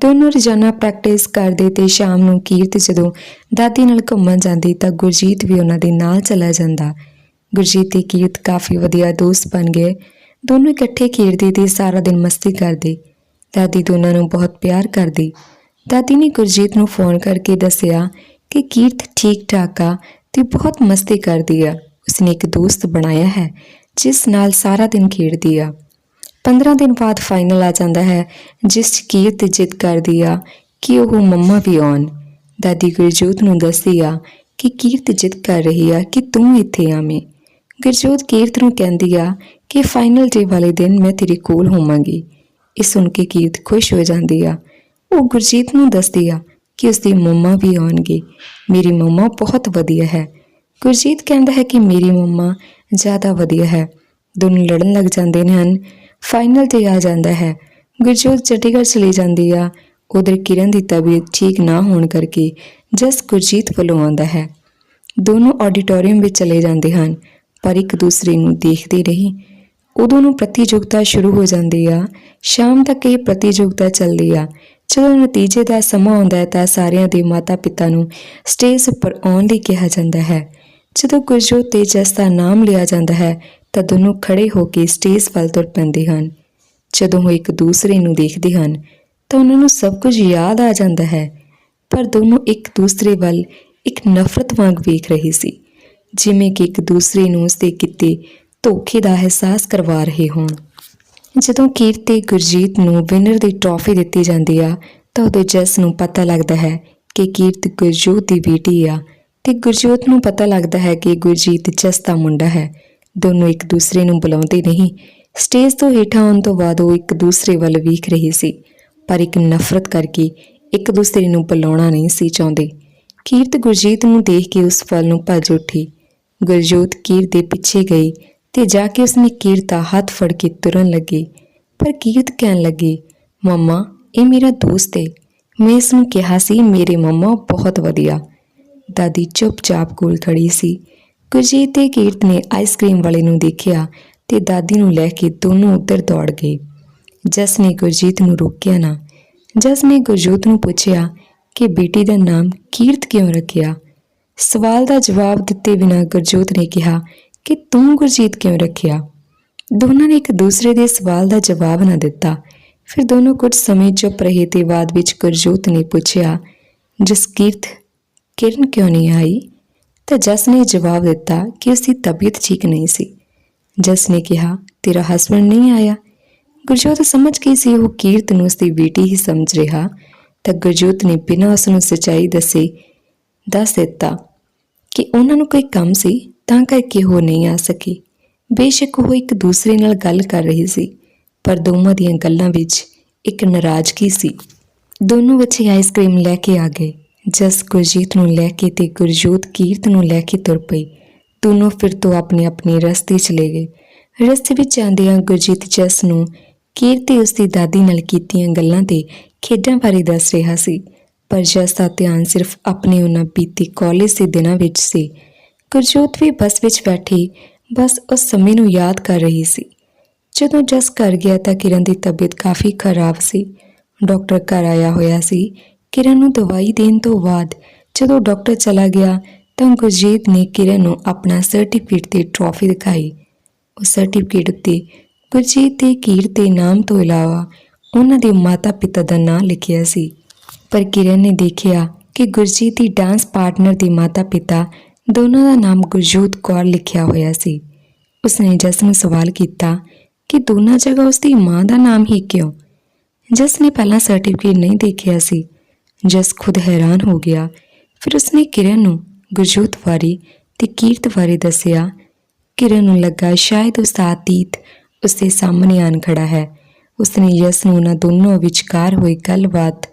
ਦੋਨੋਂ ਰੋਜ਼ਾਨਾ ਪ੍ਰੈਕਟਿਸ ਕਰਦੇ ਤੇ ਸ਼ਾਮ ਨੂੰ ਕੀਰਤ ਜਦੋਂ ਦਾਦੀ ਨਾਲ ਘੁੰਮਣ ਜਾਂਦੀ ਤਾਂ ਗੁਰਜੀਤ ਵੀ ਉਹਨਾਂ ਦੇ ਨਾਲ ਚਲਾ ਜਾਂਦਾ। ਗੁਰਜੀਤ ਤੇ ਕੀਰਤ ਕਾਫੀ ਵਧੀਆ ਦੋਸਤ ਬਣ ਗਏ। ਦੋਨੋਂ ਇਕੱਠੇ ਖੇਡਦੇ ਤੇ ਸਾਰਾ ਦਿਨ ਮਸਤੀ ਕਰਦੇ। ਦਾਦੀ ਦੋਨਾਂ ਨੂੰ ਬਹੁਤ ਪਿਆਰ ਕਰਦੀ। ਦਾਦੀ ਨੇ ਗੁਰਜੀਤ ਨੂੰ ਫੋਨ ਕਰਕੇ ਦੱਸਿਆ ਕਿ ਕੀਰਤ ਠੀਕ ਠਾਕ ਆ ਤੇ ਬਹੁਤ ਮਸਤੀ ਕਰਦੀ ਆ। ਉਸਨੇ ਇੱਕ ਦੋਸਤ ਬਣਾਇਆ ਹੈ, ਜਿਸ ਨਾਲ ਸਾਰਾ ਦਿਨ ਖੇਡਦੀ ਆ। 15 ਦਿਨ ਬਾਅਦ ਫਾਈਨਲ ਆ ਜਾਂਦਾ ਹੈ, ਜਿਸ 'ਚ ਕੀਰਤ ਜਿੱਦ ਕਰਦੀ ਆ ਕਿ ਉਹ ਮੰਮਾ ਵੀ ਆਉਣ। ਦਾਦੀ ਗੁਰਜੋਤ ਨੂੰ ਦੱਸਦੀ ਆ ਕਿ ਕੀਰਤ ਜਿੱਦ ਕਰ ਰਹੀ ਆ ਕਿ ਤੂੰ ਇੱਥੇ ਆਵੇਂ। ਗੁਰਜੋਤ ਕੀਰਤ ਨੂੰ ਕਹਿੰਦੀ ਆ ਕਿ ਫਾਈਨਲ ਡੇ ਵਾਲੇ ਦਿਨ ਮੈਂ ਤੇਰੇ ਕੋਲ ਹੋਵਾਂਗੀ। ਇਹ ਸੁਣ ਕੇ ਕੀਰਤ ਖੁਸ਼ ਹੋ ਜਾਂਦੀ ਆ। ਉਹ ਗੁਰਜੀਤ ਨੂੰ ਦੱਸਦੀ ਆ ਕਿ ਉਸਦੀ ਮੰਮਾ ਵੀ ਆਉਣਗੇ। ਮੇਰੀ ਮੰਮਾ ਬਹੁਤ ਵਧੀਆ ਹੈ। ਗੁਰਜੀਤ ਕਹਿੰਦਾ ਹੈ ਕਿ ਮੇਰੀ ਮੰਮਾ ਜ਼ਿਆਦਾ ਵਧੀਆ ਹੈ। ਦੋਨੋਂ ਲੜਨ ਲੱਗ ਜਾਂਦੇ ਨੇ ਹਨ। ਫਾਈਨਲ ਤੇ ਆ ਜਾਂਦਾ ਹੈ। ਗੁਰਜੋਤ ਚੰਡੀਗੜ੍ਹ ਚਲੀ ਜਾਂਦੀ ਆ। ਉਧਰ ਕਿਰਨ ਦੀ ਤਬੀਅਤ ਠੀਕ ਨਾ ਹੋਣ ਕਰਕੇ ਜਸ ਗੁਰਜੀਤ ਵੱਲੋਂ ਆਉਂਦਾ ਹੈ। ਦੋਨੋਂ ਆਡੀਟੋਰੀਅਮ ਵਿੱਚ ਚਲੇ ਜਾਂਦੇ ਹਨ, ਪਰ ਇੱਕ ਦੂਸਰੇ ਨੂੰ ਦੇਖਦੇ ਰਹੀ। ਉਦੋਂ ਨੂੰ ਪ੍ਰਤੀਯੋਗਤਾ ਸ਼ੁਰੂ ਹੋ ਜਾਂਦੀ ਆ। ਸ਼ਾਮ ਤੱਕ ਇਹ ਪ੍ਰਤੀਯੋਗਤਾ ਚੱਲਦੀ ਆ। ਜਦੋਂ ਨਤੀਜੇ ਦਾ ਸਮਾਂ ਆਉਂਦਾ ਹੈ ਤਾਂ ਸਾਰਿਆਂ ਦੇ ਮਾਤਾ-ਪਿਤਾ ਨੂੰ ਸਟੇਜ ਉੱਪਰ ਆਉਣ ਲਈ ਕਿਹਾ ਜਾਂਦਾ ਹੈ। ਜਦੋਂ ਗੁਰਜੋਤ ਤੇ ਜਸ ਦਾ ਨਾਮ ਲਿਆ ਜਾਂਦਾ ਹੈ ਤਾਂ ਦੋਨੋਂ ਖੜੇ ਹੋ ਕੇ ਸਟੇਜ ਵੱਲ ਤੁਰ ਪੈਂਦੇ ਹਨ। ਜਦੋਂ ਉਹ ਇੱਕ ਦੂਸਰੇ ਨੂੰ ਦੇਖਦੇ ਹਨ, ਤਾਂ ਉਹਨਾਂ ਨੂੰ ਸਭ ਕੁਝ ਯਾਦ ਆ ਜਾਂਦਾ ਹੈ। ਪਰ ਦੋਨੋਂ ਇੱਕ ਦੂਸਰੇ ਵੱਲ ਇੱਕ ਨਫ਼ਰਤ ਵਾਂਗ ਵੇਖ ਰਹੇ ਸੀ, ਜਿਵੇਂ ਕਿ ਇੱਕ ਦੂਸਰੇ ਨੂੰ ਉਸਦੇ ਕੀਤੇ ਧੋਖੇ ਦਾ ਅਹਿਸਾਸ ਕਰਵਾ ਰਹੇ ਹੋਣ। ਜਦੋਂ ਕੀਰਤ ਤੇ ਗੁਰਜੀਤ ਨੂੰ ਵਿਨਰ ਦੀ ਟਰਾਫੀ ਦਿੱਤੀ ਜਾਂਦੀ ਆ, ਤਾਂ ਉਦੋਂ ਜਸ ਨੂੰ ਪਤਾ ਲੱਗਦਾ ਹੈ ਕਿ ਕੀਰਤ ਗੁਰਜੋਤ ਦੀ ਬੇਟੀ ਆ ਤੇ ਗੁਰਜੋਤ ਨੂੰ ਪਤਾ ਲੱਗਦਾ ਹੈ ਕਿ ਗੁਰਜੀਤ ਜਸ ਦਾ ਮੁੰਡਾ ਹੈ। ਦੋਨੋਂ ਇੱਕ ਦੂਸਰੇ ਨੂੰ ਬੁਲਾਉਂਦੇ ਨਹੀਂ। ਸਟੇਜ ਤੋਂ ਹੇਠਾਂ ਆਉਣ ਤੋਂ ਬਾਅਦ ਉਹ ਇੱਕ ਦੂਸਰੇ ਵੱਲ ਵੇਖ ਰਹੇ ਸੀ, ਪਰ ਇੱਕ ਨਫ਼ਰਤ ਕਰਕੇ ਇੱਕ ਦੂਸਰੇ ਨੂੰ ਬੁਲਾਉਣਾ ਨਹੀਂ ਸੀ ਚਾਹੁੰਦੇ। ਕੀਰਤ ਗੁਰਜੀਤ ਨੂੰ ਦੇਖ ਕੇ ਉਸ ਵੱਲ ਨੂੰ ਭੱਜ ਉੱਠੀ। ਗੁਰਜੋਤ ਕੀਰਤ ਦੇ ਪਿੱਛੇ ਗਈ ਤੇ ਜਾ ਕੇ ਉਸਨੇ ਕੀਰਤ ਦਾ ਹੱਥ ਫੜ ਕੇ ਤੁਰਨ ਲੱਗੀ। ਪਰ ਕੀਰਤ ਕਹਿਣ ਲੱਗੀ, ਮੰਮਾ, ਇਹ ਮੇਰਾ ਦੋਸਤ ਹੈ ਮੈਂ ਇਸ ਨੂੰ ਕਿਹਾ ਸੀ, ਮੇਰੇ ਮੰਮਾ ਬਹੁਤ ਵਧੀਆ ਦਾਦੀ ਚੁੱਪਚਾਪ ਕੋਲ ਖੜੀ ਸੀ। ਗੁਰਜੀਤ ਤੇ ਕੀਰਤ ਨੇ ਆਈਸਕ੍ਰੀਮ ਵਾਲੇ ਨੂੰ ਦੇਖਿਆ ਤੇ ਦਾਦੀ ਨੂੰ ਲੈ ਕੇ ਦੋਨੋਂ ਉੱਧਰ ਦੌੜ ਗਏ। ਜਸ ਨੇ ਗੁਰਜੀਤ ਨੂੰ ਰੋਕਿਆ ਨਾ। ਜਸ ਨੇ ਗੁਰਜੋਤ ਨੂੰ ਪੁੱਛਿਆ ਕਿ ਬੇਟੀ ਦਾ ਨਾਮ ਕੀਰਤ ਕਿਉਂ ਰੱਖਿਆ? ਸਵਾਲ ਦਾ ਜਵਾਬ ਦਿੱਤੇ ਬਿਨਾਂ ਗੁਰਜੋਤ ਨੇ ਕਿਹਾ ਕਿ ਤੂੰ ਗੁਰਜੀਤ ਕਿਉਂ ਰੱਖਿਆ? ਦੋਨਾਂ ਨੇ ਇੱਕ ਦੂਸਰੇ ਦੇ ਸਵਾਲ ਦਾ ਜਵਾਬ ਨਾ ਦਿੱਤਾ। ਫਿਰ ਦੋਨੋਂ ਕੁਝ ਸਮੇਂ ਚੁੱਪ ਰਹੇ ਤੇ ਬਾਅਦ ਵਿੱਚ ਗੁਰਜੋਤ ਨੇ ਪੁੱਛਿਆ ਜਸਕੀਰਤ ਕਿਰਨ ਕਿਉਂ ਨਹੀਂ ਆਈ? ਤਾਂ ਜਸ ਨੇ ਜਵਾਬ ਦਿੱਤਾ ਕਿ ਉਸ ਦੀ ਤਬੀਅਤ ਠੀਕ ਨਹੀਂ ਸੀ। ਜਸ ਨੇ ਕਿਹਾ, ਤੇਰਾ ਹਸਬੰਡ ਨਹੀਂ ਆਇਆ? ਗੁਰਜੋਤ ਸਮਝ ਗਈ ਸੀ ਉਹ ਕੀਰਤ ਨੂੰ ਉਸਦੀ ਬੇਟੀ ਹੀ ਸਮਝ ਰਿਹਾ। ਤਾਂ ਗੁਰਜੋਤ ਨੇ ਬਿਨਾਂ ਉਸ ਨੂੰ ਸੱਚਾਈ ਦੱਸੇ, ਦੱਸ ਦਿੱਤਾ ਕਿ ਉਹਨਾਂ ਨੂੰ ਕੋਈ ਕੰਮ ਸੀ, ਤਾਂ ਕਰਕੇ ਉਹ ਨਹੀਂ ਆ ਸਕੀ। ਬੇਸ਼ੱਕ ਉਹ ਇੱਕ ਦੂਸਰੇ ਨਾਲ ਗੱਲ ਕਰ ਰਹੀ ਸੀ, ਪਰ ਦੋਵਾਂ ਦੀਆਂ ਗੱਲਾਂ ਵਿੱਚ ਇੱਕ ਨਾਰਾਜ਼ਗੀ ਸੀ। ਦੋਨੋਂ ਬੱਚੇ ਆਈਸਕ੍ਰੀਮ ਲੈ ਕੇ ਆ ਗਏ। ਜਸ ਗੁਰਜੀਤ ਨੂੰ ਲੈ ਕੇ ਤੇ ਗੁਰਜੋਤ ਕੀਰਤ ਨੂੰ ਲੈ ਕੇ ਤੁਰ ਪਈ। ਦੋਨੋਂ ਫਿਰ ਤੋਂ ਆਪਣੇ ਆਪਣੇ ਰਸਤੇ ਚਲੇ ਗਏ। ਰਸਤੇ ਵਿੱਚ ਜਾਂਦਿਆਂ ਗੁਰਜੀਤ ਜਸ ਨੂੰ ਕੀਰਤ ਤੇ ਉਸਦੀ ਦਾਦੀ ਨਾਲ ਕੀਤੀਆਂ ਗੱਲਾਂ ਤੇ ਖੇਡਾਂ ਬਾਰੇ ਦੱਸ ਰਿਹਾ ਸੀ। ਪਰ ਜਸ ਦਾ ਧਿਆਨ ਸਿਰਫ ਆਪਣੇ ਉਹਨਾਂ ਬੀਤੇ ਕਾਲਜ ਦੇ ਦਿਨਾਂ ਵਿੱਚ ਸੀ। ਗੁਰਜੋਤ ਵੀ ਬੱਸ ਵਿੱਚ ਬੈਠੀ, ਬਸ ਉਸ ਸਮੇਂ ਨੂੰ ਯਾਦ ਕਰ ਰਹੀ ਸੀ। ਜਦੋਂ ਜਸ ਘਰ ਗਿਆ ਤਾਂ ਕਿਰਨ ਦੀ ਤਬੀਅਤ ਕਾਫੀ ਖਰਾਬ ਸੀ। ਡਾਕਟਰ ਘਰ ਆਇਆ ਹੋਇਆ ਸੀ। ਕਿਰਨ ਨੂੰ ਦਵਾਈ ਦੇਣ ਤੋਂ ਬਾਅਦ ਜਦੋਂ ਡਾਕਟਰ ਚਲਾ ਗਿਆ ਤਾਂ ਗੁਰਜੀਤ ਨੇ ਕਿਰਨ ਨੂੰ ਆਪਣਾ ਸਰਟੀਫਿਕੇਟ ਤੇ ਟਰੋਫੀ ਦਿਖਾਈ। ਉਸ ਸਰਟੀਫਿਕੇਟ ਉੱਤੇ ਗੁਰਜੀਤ ਦੇ ਕੀਰਤ ਦੇ ਨਾਮ ਤੋਂ ਇਲਾਵਾ ਉਹਨਾਂ ਦੇ ਮਾਤਾ-ਪਿਤਾ ਦਾ ਨਾਮ ਲਿਖਿਆ ਸੀ। ਪਰ ਕਿਰਨ ਨੇ ਦੇਖਿਆ ਕਿ ਗੁਰਜੀਤ ਦੀ ਡਾਂਸ ਪਾਰਟਨਰ ਦੇ ਮਾਤਾ-ਪਿਤਾ ਦੋਨਾਂ ਦਾ ਨਾਮ ਗੁਰਜੋਤ ਕੌਰ ਲਿਖਿਆ ਹੋਇਆ ਸੀ। ਉਸਨੇ ਜਸ ਨੂੰ ਸਵਾਲ ਕੀਤਾ ਕਿ ਦੋਨਾਂ ਜਗ੍ਹਾ ਉਸਦੀ ਮਾਂ ਦਾ ਨਾਮ ਹੀ ਕਿਉਂ? ਜਸ ਨੇ ਪਹਿਲਾਂ ਸਰਟੀਫਿਕੇਟ ਨਹੀਂ ਦੇਖਿਆ ਸੀ। ਜਸ ਖੁਦ ਹੈਰਾਨ ਹੋ ਗਿਆ। ਫਿਰ ਉਸਨੇ ਕਿਰਨ ਨੂੰ ਗੁਰਜੋਤ ਬਾਰੇ ਤੇ ਕੀਰਤ ਬਾਰੇ ਦੱਸਿਆ। ਕਿਰਨ ਨੂੰ ਲੱਗਾ ਸ਼ਾਇਦ ਉਸ ਦਾ ਅਤੀਤ ਉਸਦੇ ਸਾਹਮਣੇ ਆਣ ਖੜਾ ਹੈ। ਉਸਨੇ ਜਸ ਨੂੰ ਉਹਨਾਂ ਦੋਨੋਂ ਵਿਚਕਾਰ ਹੋਈ ਗੱਲਬਾਤ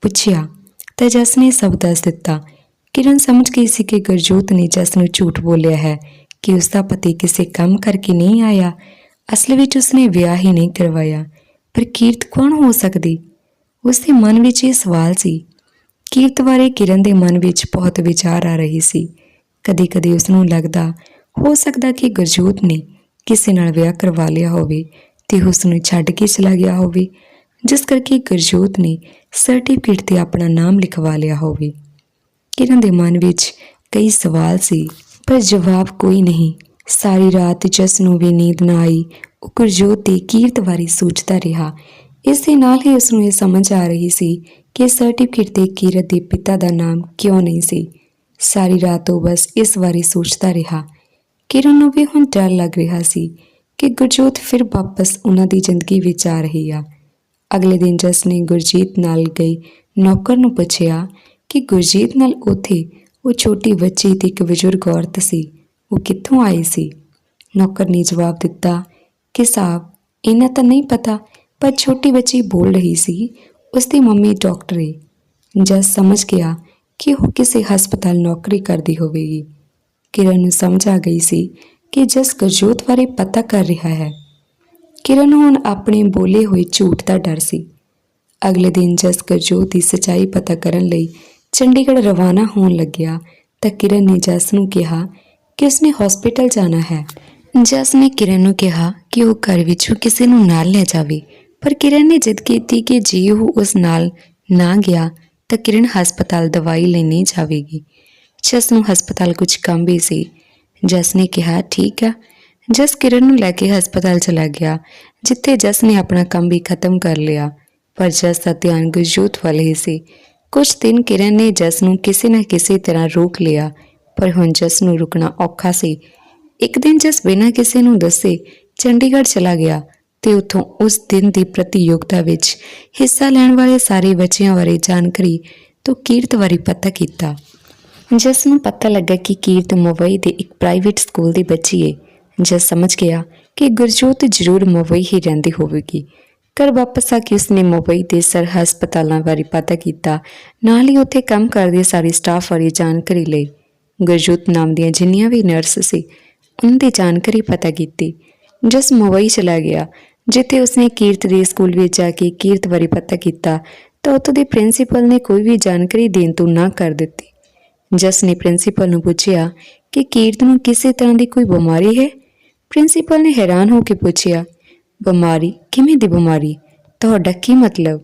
ਪੁੱਛਿਆ ਤਾਂ ਜਸ ਨੇ ਸਭ ਦੱਸ ਦਿੱਤਾ। ਕਿਰਨ ਸਮਝ ਗਈ ਸੀ ਕਿ ਗੁਰਜੋਤ ਨੇ ਜਸ ਨੂੰ ਝੂਠ ਬੋਲਿਆ ਹੈ ਕਿ ਉਸ ਦਾ ਪਤੀ ਕਿਸੇ ਕੰਮ ਕਰਕੇ ਨਹੀਂ ਆਇਆ। ਅਸਲ ਵਿੱਚ ਉਸਨੇ ਵਿਆਹ ਹੀ ਨਹੀਂ ਕਰਵਾਇਆ। ਪਰ ਕੀਰਤ ਕੌਣ ਹੋ ਸਕਦੀ? ਉਸਦੇ ਮਨ ਵਿੱਚ ਇਹ ਸਵਾਲ ਸੀ ਕੀਰਤ ਬਾਰੇ ਕਿਰਨ ਦੇ ਮਨ ਵਿੱਚ ਬਹੁਤ ਵਿਚਾਰ ਆ ਰਹੀ ਸੀ। ਕਦੇ-ਕਦੇ ਉਸ ਨੂੰ ਲੱਗਦਾ, ਹੋ ਸਕਦਾ ਕਿ ਗੁਰਜੋਤ ਨੇ ਕਿਸੇ ਨਾਲ ਵਿਆਹ ਕਰਵਾ ਲਿਆ ਹੋਵੇ ਤੇ ਉਸ ਨੂੰ ਛੱਡ ਕੇ ਚਲਾ ਗਿਆ ਹੋਵੇ, ਜਿਸ ਕਰਕੇ ਗੁਰਜੋਤ ਨੇ ਸਰਟੀਫਿਕੇਟ ਤੇ ਆਪਣਾ ਨਾਮ ਲਿਖਵਾ ਲਿਆ ਹੋਵੇ। ਕਿਰਨ ਦੇ ਮਨ ਵਿੱਚ ਕਈ ਸਵਾਲ ਸੀ, ਪਰ ਜਵਾਬ ਕੋਈ ਨਹੀਂ। ਸਾਰੀ ਰਾਤ ਜਸ ਨੂੰ ਵੀ ਨੀਂਦ ਨਾ ਆਈ। ਉਹ ਗੁਰਜੋਤ ਦੀ ਕੀਰਤ ਬਾਰੇ ਸੋਚਦਾ ਰਿਹਾ ਇਸ ਦੇ ਨਾਲ ਹੀ ਉਸ ਨੂੰ ਇਹ ਸਮਝ ਆ ਰਹੀ ਸੀ ਕਿ ਸਰਟੀਫਿਕੇਟ ਤੇ ਕੀਰਤ ਦੇ ਪਿਤਾ ਦਾ ਨਾਮ ਕਿਉਂ ਨਹੀਂ ਸੀ। ਸਾਰੀ ਰਾਤ ਉਹ ਬਸ ਇਸ ਬਾਰੇ ਸੋਚਦਾ ਰਿਹਾ। ਕਿਰਨ ਨੂੰ ਵੀ ਹੁਣ ਡਰ ਲੱਗ ਰਿਹਾ ਸੀ ਕਿ ਗੁਰਜੋਤ ਫਿਰ ਵਾਪਸ ਉਹਨਾਂ ਦੀ ਜ਼ਿੰਦਗੀ ਵਿੱਚ ਆ ਰਹੀ ਆ। ਅਗਲੇ ਦਿਨ ਜਸ ਨੇ ਗੁਰਜੀਤ ਨਾਲ ਗਈ ਨੌਕਰ ਨੂੰ ਪੁੱਛਿਆ ਕਿ ਗੁਰਜੀਤ ਨਾਲ ਉਥੇ ਉਹ ਛੋਟੀ ਬੱਚੀ ਤੇ ਇੱਕ ਬਜ਼ੁਰਗ ਔਰਤ ਸੀ। ਉਹ ਕਿੱਥੋਂ ਆਈ ਸੀ? ਨੌਕਰ ਨੇ ਜਵਾਬ ਦਿੱਤਾ ਕਿ ਸਾਹਿਬ ਇਹਨਾਂ ਤਾਂ ਨਹੀਂ ਪਤਾ ਪਰ ਛੋਟੀ ਬੱਚੀ ਬੋਲ ਰਹੀ ਸੀ ਉਸ ਦੀ ਮੰਮੀ ਡਾਕਟਰ ਹੈ ਜਸ ਸਮਝ ਗਿਆ ਕਿ ਉਹ ਕਿਸੇ ਹਸਪਤਾਲ ਨੌਕਰੀ ਕਰਦੀ ਹੋਵੇਗੀ। ਕਿਰਨ ਨੂੰ ਸਮਝ ਆ ਗਈ ਸੀ ਕਿ ਜਸ ਗੁਰਜੋਤ ਬਾਰੇ ਪਤਾ ਕਰ ਰਿਹਾ ਹੈ। ਕਿਰਨ ਨੂੰ ਹੁਣ ਆਪਣੇ ਬੋਲੇ ਹੋਏ ਝੂਠ ਦਾ ਡਰ ਸੀ। ਅਗਲੇ ਦਿਨ ਜਸ ਗੁਰਜੋਤ ਦੀ ਸਚਾਈ ਪਤਾ ਕਰਨ ਲਈ ਚੰਡੀਗੜ੍ਹ ਰਵਾਨਾ ਹੋਣ ਲੱਗਿਆ ਤਾਂ ਕਿਰਨ ਨੇ ਜਸ ਨੂੰ ਕਿਹਾ ਕਿ ਉਸਨੇ ਹਸਪੀਟਲ ਜਾਣਾ ਹੈ। ਜਸ ਨੇ ਕਿਰਨ ਨੂੰ ਕਿਹਾ ਕਿ ਉਹ ਘਰ ਵਿੱਚੋਂ ਕਿਸੇ ਨੂੰ ਨਾਲ ਲੈ ਜਾਵੇ ਪਰ ਕਿਰਨ ਨੇ ਜਿੱਦ ਕੀਤੀ ਕਿ ਜੇ ਉਹ ਉਸ ਨਾਲ ਨਾ ਗਿਆ ਤਾਂ ਕਿਰਨ ਹਸਪਤਾਲ ਦਵਾਈ ਲੈਣ ਜਾਵੇਗੀ। ਜਸ ਨੂੰ ਹਸਪਤਾਲ ਕੁਝ ਕੰਮ ਵੀ ਸੀ। ਜਸ ਨੇ ਕਿਹਾ, ਠੀਕ ਆ। ਜਸ ਕਿਰਨ ਨੂੰ ਲੈ ਕੇ ਹਸਪਤਾਲ ਚਲਾ ਗਿਆ, ਜਿੱਥੇ ਜਸ ਨੇ ਆਪਣਾ ਕੰਮ ਵੀ ਖਤਮ ਕਰ ਲਿਆ। ਪਰ ਜਸ ਦਾ ਧਿਆਨ ਗੁਰਜੋਤ ਵੱਲ ਹੀ ਸੀ। ਕੁਝ ਦਿਨ ਕਿਰਨ ਨੇ ਜਸ ਨੂੰ ਕਿਸੇ ਨਾ ਕਿਸੇ ਤਰ੍ਹਾਂ ਰੋਕ ਲਿਆ, ਪਰ ਹੁਣ ਜਸ ਨੂੰ ਰੁਕਣਾ ਔਖਾ ਸੀ। ਇੱਕ ਦਿਨ ਜਸ ਬਿਨਾਂ ਕਿਸੇ ਨੂੰ ਦੱਸੇ ਚੰਡੀਗੜ੍ਹ ਚਲਾ ਗਿਆ। ਤੇ ਉੱਥੋਂ ਉਸ ਦਿਨ ਦੀ ਪ੍ਰਤੀਯੋਗਤਾ ਵਿੱਚ ਹਿੱਸਾ ਲੈਣ ਵਾਲੇ ਸਾਰੇ ਬੱਚਿਆਂ ਬਾਰੇ ਜਾਣਕਾਰੀ ਤੋਂ ਕੀਰਤ ਬਾਰੇ ਪਤਾ ਕੀਤਾ। ਜਿਸ ਨੂੰ ਪਤਾ ਲੱਗਾ ਕਿ ਕੀਰਤ ਮੁੰਬਈ ਦੇ ਇੱਕ ਪ੍ਰਾਈਵੇਟ ਸਕੂਲ ਦੀ ਬੱਚੀ ਹੈ ਜਸ ਸਮਝ ਗਿਆ ਕਿ ਗੁਰਜੋਤ ਜ਼ਰੂਰ ਮੁੰਬਈ ਹੀ ਰਹਿੰਦੀ ਹੋਵੇਗੀ। ਘਰ ਵਾਪਸ ਆ ਕੇ ਉਸਨੇ ਮੁੰਬਈ ਦੇ ਸਰ ਹਸਪਤਾਲਾਂ ਬਾਰੇ ਪਤਾ ਕੀਤਾ। ਨਾਲ ਹੀ ਉੱਥੇ ਕੰਮ ਕਰਦੇ ਸਾਰੇ ਸਟਾਫ ਬਾਰੇ ਜਾਣਕਾਰੀ ਲਈ। ਗੁਰਜੋਤ ਨਾਮ ਦੀਆਂ ਜਿੰਨੀਆਂ ਵੀ ਨਰਸ ਸੀ ਉਹਨਾਂ ਦੀ ਜਾਣਕਾਰੀ ਪਤਾ ਕੀਤੀ, ਜਸ ਮੁੰਬਈ ਚਲਾ ਗਿਆ। ਜਿੱਥੇ ਉਸਨੇ ਕੀਰਤ ਦੇ ਸਕੂਲ ਵਿੱਚ ਜਾ ਕੇ ਕੀਰਤ ਬਾਰੇ ਪਤਾ ਕੀਤਾ, ਤਾਂ ਉੱਥੋਂ ਦੇ ਪ੍ਰਿੰਸੀਪਲ ਨੇ ਕੋਈ ਵੀ ਜਾਣਕਾਰੀ ਦੇਣ ਤੋਂ ਨਾ ਕਰ ਦਿੱਤੀ। ਜਸ ਨੇ ਪ੍ਰਿੰਸੀਪਲ ਨੂੰ ਪੁੱਛਿਆ ਕਿ ਕੀਰਤ ਨੂੰ ਕਿਸੇ ਤਰ੍ਹਾਂ ਦੀ ਕੋਈ ਬਿਮਾਰੀ ਹੈ? ਪ੍ਰਿੰਸੀਪਲ ਨੇ ਹੈਰਾਨ ਹੋ ਕੇ ਪੁੱਛਿਆ, ਬਿਮਾਰੀ? ਕਿਵੇਂ ਦੀ ਬਿਮਾਰੀ? ਤੁਹਾਡਾ ਕੀ ਮਤਲਬ?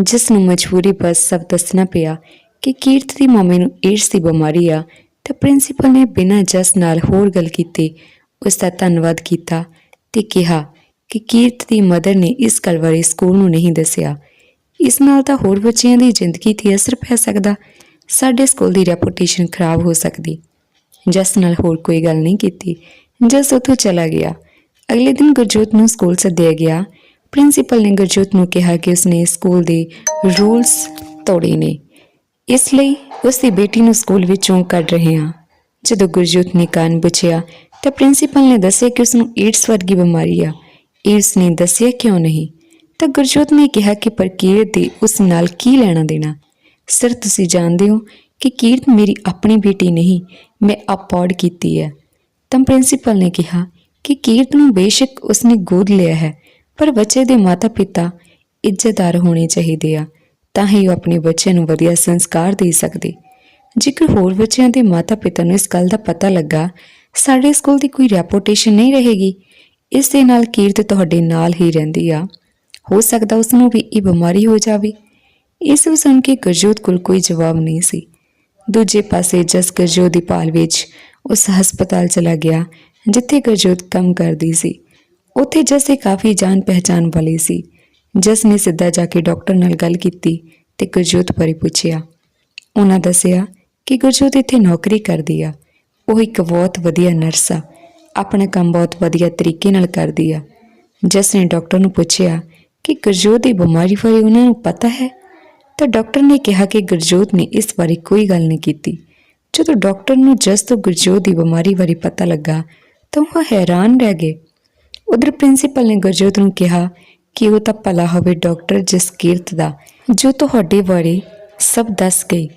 ਜਿਸ ਨੂੰ ਮਜਬੂਰੀ ਬਸ ਸਭ ਦੱਸਣਾ ਪਿਆ ਕਿ ਕੀਰਤ ਦੀ ਮੰਮੀ ਨੂੰ ਏਡਸ ਦੀ ਬਿਮਾਰੀ ਆ, ਤਾਂ ਪ੍ਰਿੰਸੀਪਲ ਨੇ ਬਿਨਾਂ ਜਸ ਨਾਲ ਹੋਰ ਗੱਲ ਕੀਤੀ। ਉਸ ਦਾ ਧੰਨਵਾਦ ਕੀਤਾ ਤੇ ਕਿਹਾ ਕਿ ਕੀਰਤ ਦੀ ਮਦਰ ਨੇ ਇਸ ਗੱਲ ਬਾਰੇ ਸਕੂਲ ਨੂੰ ਨਹੀਂ ਦੱਸਿਆ। ਇਸ ਨਾਲ ਤਾਂ ਹੋਰ ਬੱਚਿਆਂ ਦੀ ਜ਼ਿੰਦਗੀ ਤੇ ਅਸਰ ਪੈ ਸਕਦਾ। ਸਾਡੇ ਸਕੂਲ ਦੀ ਰੈਪੂਟੇਸ਼ਨ ਖਰਾਬ ਹੋ ਸਕਦੀ। ਜਸ ਨਾਲ ਹੋਰ ਕੋਈ ਗੱਲ ਨਹੀਂ ਕੀਤੀ। ਜਸ ਉੱਥੋਂ ਚਲਾ ਗਿਆ। ਅਗਲੇ ਦਿਨ ਗੁਰਜੋਤ ਨੂੰ ਸਕੂਲ ਸੱਦਿਆ ਗਿਆ। ਪ੍ਰਿੰਸੀਪਲ ਨੇ ਗੁਰਜੋਤ ਨੂੰ ਕਿਹਾ ਕਿ ਉਸਨੇ ਸਕੂਲ ਦੇ ਰੂਲਸ ਤੋੜੇ ਨੇ। ਇਸ ਲਈ ਉਸ ਦੀ ਬੇਟੀ ਨੂੰ ਸਕੂਲ ਵਿੱਚੋਂ ਕੱਢ ਰਹੇ ਹਾਂ। ਜਦੋਂ ਗੁਰਜੋਤ ਨੇ ਕਾਨ ਪੁੱਛਿਆ ਤਾਂ ਪ੍ਰਿੰਸੀਪਲ ਨੇ ਦੱਸਿਆ ਕਿ ਉਸ ਨੂੰ ਏਡਸ ਵਰਗੀ ਬਿਮਾਰੀ ਆ। ਈਰਸ ਨੇ ਦੱਸਿਆ ਕਿਉਂ ਨਹੀਂ? ਤਾਂ ਗੁਰਜੋਤ ਨੇ ਕਿਹਾ ਕਿ ਪਰ ਦੇ ਉਸ ਨਾਲ ਕੀ ਲੈਣਾ ਦੇਣਾ? ਸਰ, ਤੁਸੀਂ ਜਾਣਦੇ ਹੋ ਕਿ ਕੀਰਤ ਮੇਰੀ ਆਪਣੀ ਬੇਟੀ ਨਹੀਂ, ਮੈਂ ਅਪੋਰਡ ਕੀਤੀ ਹੈ। ਤਾਂ ਪ੍ਰਿੰਸੀਪਲ ਨੇ ਕਿਹਾ ਕਿ ਕੀਰਤ ਨੂੰ ਬੇਸ਼ੱਕ ਉਸਨੇ ਗੋਦ ਲਿਆ ਹੈ, ਪਰ ਬੱਚੇ ਦੇ ਮਾਤਾ-ਪਿਤਾ ਇੱਜ਼ਤਦਾਰ ਹੋਣੇ ਚਾਹੀਦੇ ਆ, ਤਾਂ ਹੀ ਉਹ ਆਪਣੇ ਬੱਚੇ ਨੂੰ ਵਧੀਆ ਸੰਸਕਾਰ ਦੇ ਸਕਦੇ। ਜੇਕਰ ਹੋਰ ਬੱਚਿਆਂ ਦੇ ਮਾਤਾ-ਪਿਤਾ ਨੂੰ ਇਸ ਗੱਲ ਦਾ ਪਤਾ ਲੱਗਾ, ਸਾਡੇ ਸਕੂਲ ਦੀ ਕੋਈ ਰੈਪੂਟੇਸ਼ਨ ਨਹੀਂ ਰਹੇਗੀ। ਇਸ ਦੇ ਨਾਲ ਕੀਰਤ ਤੁਹਾਡੇ ਨਾਲ ਹੀ ਰਹਿੰਦੀ ਆ। ਹੋ ਸਕਦਾ ਉਸ ਨੂੰ ਵੀ ਇਹ ਬਿਮਾਰੀ ਹੋ ਜਾਵੇ। ਇਸ ਨੂੰ ਸੁਣ ਕੇ ਗੁਰਜੋਤ ਕੋਲ ਕੋਈ ਜਵਾਬ ਨਹੀਂ ਸੀ। ਦੂਜੇ ਪਾਸੇ ਜਸ ਗੁਰਜੋਤ ਦੀ ਭਾਲ ਵਿੱਚ ਉਸ ਹਸਪਤਾਲ ਚਲਾ ਗਿਆ, ਜਿੱਥੇ ਗੁਰਜੋਤ ਕੰਮ ਕਰਦੀ ਸੀ। ਉੱਥੇ ਜਸ ਇੱਕ ਕਾਫੀ ਜਾਣ ਪਹਿਚਾਨ ਵਾਲੀ ਸੀ। ਜਸ ਨੇ ਸਿੱਧਾ ਜਾ ਕੇ ਡਾਕਟਰ ਨਾਲ ਗੱਲ ਕੀਤੀ ਤੇ ਗੁਰਜੋਤ ਬਾਰੇ ਪੁੱਛਿਆ। ਉਹਨਾਂ ਦੱਸਿਆ ਕਿ ਗੁਰਜੋਤ ਇੱਥੇ ਨੌਕਰੀ ਕਰਦੀ ਆ। ਉਹ ਇੱਕ ਬਹੁਤ ਵਧੀਆ ਨਰਸ ਆ। ਆਪਣਾ ਕੰਮ ਬਹੁਤ ਵਧੀਆ ਤਰੀਕੇ ਨਾਲ ਕਰਦੀ ਆ। ਜਸ ਨੇ ਡਾਕਟਰ ਨੂੰ ਪੁੱਛਿਆ ਕਿ ਗੁਰਜੋਤ ਦੀ ਬਿਮਾਰੀ ਬਾਰੇ ਉਹਨਾਂ ਨੂੰ ਪਤਾ ਹੈ? ਤਾਂ ਡਾਕਟਰ ਨੇ ਕਿਹਾ ਕਿ ਗੁਰਜੋਤ ਨੇ ਇਸ ਬਾਰੇ ਕੋਈ ਗੱਲ ਨਹੀਂ ਕੀਤੀ। ਜਦੋਂ ਡਾਕਟਰ ਨੂੰ ਜਸ ਤੋਂ ਗੁਰਜੋਤ ਦੀ ਬਿਮਾਰੀ ਬਾਰੇ ਪਤਾ ਲੱਗਾ, ਤਾਂ ਉਹ ਹੈਰਾਨ ਰਹਿ ਗਏ। ਉਧਰ ਪ੍ਰਿੰਸੀਪਲ ਨੇ ਗੁਰਜੋਤ ਨੂੰ ਕਿਹਾ ਕਿ ਉਹ ਤਾਂ ਭਲਾ ਹੋਵੇ ਡਾਕਟਰ ਜਸਕੀਰਤ ਦਾ, ਜੋ ਤੁਹਾਡੇ ਬਾਰੇ ਸਭ ਦੱਸ ਗਈ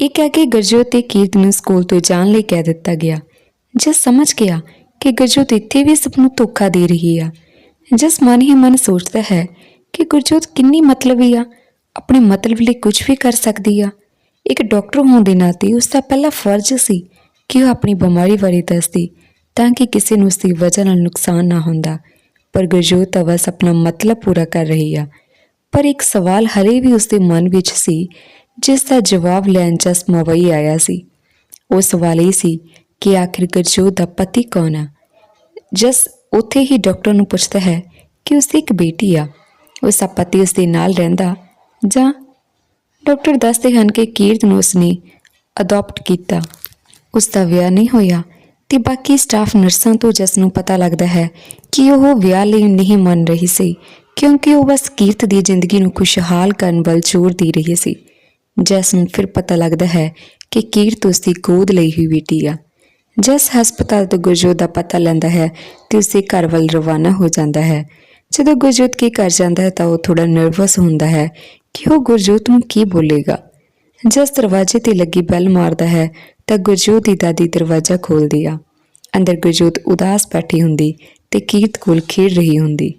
ਇਹ ਕਹਿ ਕੇ ਗੁਰਜੋਤ ਤੇ ਕੀਰਤ ਨੂੰ ਸਕੂਲ ਤੋਂ ਜਾਣ ਲਈ ਕਹਿ ਦਿੱਤਾ ਗਿਆ। ਜਸ ਸਮਝ ਗਿਆ ਕਿ ਗੁਰਜੋਤ ਇੱਥੇ ਵੀ ਸਭ ਨੂੰ ਧੋਖਾ ਦੇ ਰਹੀ ਆ। ਜਿਸ ਮਨ ਹੀ ਮਨ ਸੋਚਦਾ ਹੈ ਕਿ ਗੁਰਜੋਤ ਕਿੰਨੀ ਮਤਲਬੀ ਆ। ਆਪਣੇ ਮਤਲਬ ਲਈ ਕੁਝ ਵੀ ਕਰ ਸਕਦੀ ਆ। ਇੱਕ ਡਾਕਟਰ ਹੋਣ ਦੇ ਨਾਤੇ ਉਸ ਦਾ ਪਹਿਲਾ ਫਰਜ਼ ਸੀ ਕਿ ਉਹ ਆਪਣੀ ਬਿਮਾਰੀ ਬਾਰੇ ਦੱਸਦੀ ਤਾਂ ਕਿ ਕਿਸੇ ਨੂੰ ਉਸ ਦੀ ਵਜ੍ਹਾ ਨਾਲ ਨੁਕਸਾਨ ਨਾ ਹੁੰਦਾ। ਪਰ ਗੁਰਜੋਤ ਤਾਂ ਬਸ ਆਪਣਾ ਮਤਲਬ ਪੂਰਾ ਕਰ ਰਹੀ ਆ। ਪਰ ਇੱਕ ਸਵਾਲ ਹਲੇ ਵੀ ਉਸ ਦੇ ਮਨ ਵਿੱਚ ਸੀ, ਜਿਸ ਦਾ ਜਵਾਬ ਲੈਣ ਜਸ ਮੁੰਬਈ ਆਇਆ ਸੀ। ਉਹ ਸਵਾਲ ਇਹ ਸੀ ਕਿ ਆਖਿਰ ਗੁਰਜੋਤ ਦਾ ਪਤੀ ਕੌਣ ਆ? ਜਸ ਉੱਥੇ ਹੀ ਡਾਕਟਰ ਨੂੰ ਪੁੱਛਦਾ ਹੈ ਕਿ ਉਸ ਦੀ ਇੱਕ ਬੇਟੀ ਆ। ਉਸ ਦਾ ਪਤੀ ਉਸ ਦੇ ਨਾਲ ਰਹਿੰਦਾ। ਜਾਂ ਡਾਕਟਰ ਦੱਸਦੇ ਹਨ ਕਿ ਕੀਰਤ ਨੂੰ ਉਸਨੇ ਅਡਾਪਟ ਕੀਤਾ। ਉਸ ਦਾ ਵਿਆਹ ਨਹੀਂ ਹੋਇਆ ਤੇ ਬਾਕੀ ਸਟਾਫ ਨਰਸਾਂ ਤੋਂ ਜਸ ਨੂੰ ਪਤਾ ਲੱਗਦਾ ਹੈ ਕਿ ਉਹ ਵਿਆਹ ਲਈ ਨਹੀਂ ਮੰਨ ਰਹੀ ਸੀ, ਕਿਉਂਕਿ ਉਹ ਬਸ ਕੀਰਤ ਦੀ ਜ਼ਿੰਦਗੀ ਨੂੰ ਖੁਸ਼ਹਾਲ ਕਰਨ ਵੱਲ ਜ਼ੋਰ ਦੇ ਰਹੀ ਸੀ। ਜਸ ਨੂੰ ਫਿਰ ਪਤਾ ਲੱਗਦਾ ਹੈ ਕਿ ਕੀਰਤ ਉਸ ਦੀ ਗੋਦ ਲਈ ਹੋਈ ਬੇਟੀ ਆ। ਜਸ ਹਸਪਤਾਲ ਤੋਂ ਗੁਰਜੋਤ ਦਾ ਪਤਾ ਲੈਂਦਾ ਹੈ ਤੇ ਉਸੇ ਘਰ ਵੱਲ ਰਵਾਨਾ ਹੋ ਜਾਂਦਾ ਹੈ। ਜਦੋਂ ਗੁਰਜੋਤ ਕੀ ਘਰ ਜਾਂਦਾ ਹੈ ਤਾਂ ਉਹ ਥੋੜਾ ਨਰਵਸ ਹੁੰਦਾ ਹੈ ਕਿ ਉਹ ਗੁਰਜੋਤ ਨੂੰ ਕੀ ਬੋਲੇਗਾ। ਜਸ ਦਰਵਾਜ਼ੇ ਤੇ ਲੱਗੀ ਬੈਲ ਮਾਰਦਾ ਹੈ ਤਾਂ ਗੁਰਜੋਤ ਦੀ ਦਾਦੀ ਦਰਵਾਜ਼ਾ ਖੋਲਦੀ ਆ। ਅੰਦਰ ਗੁਰਜੋਤ ਉਦਾਸ ਬੈਠੀ ਹੁੰਦੀ ਤੇ ਕੀਰਤ ਕੋਲ ਖੇਡ ਰਹੀ ਹੁੰਦੀ।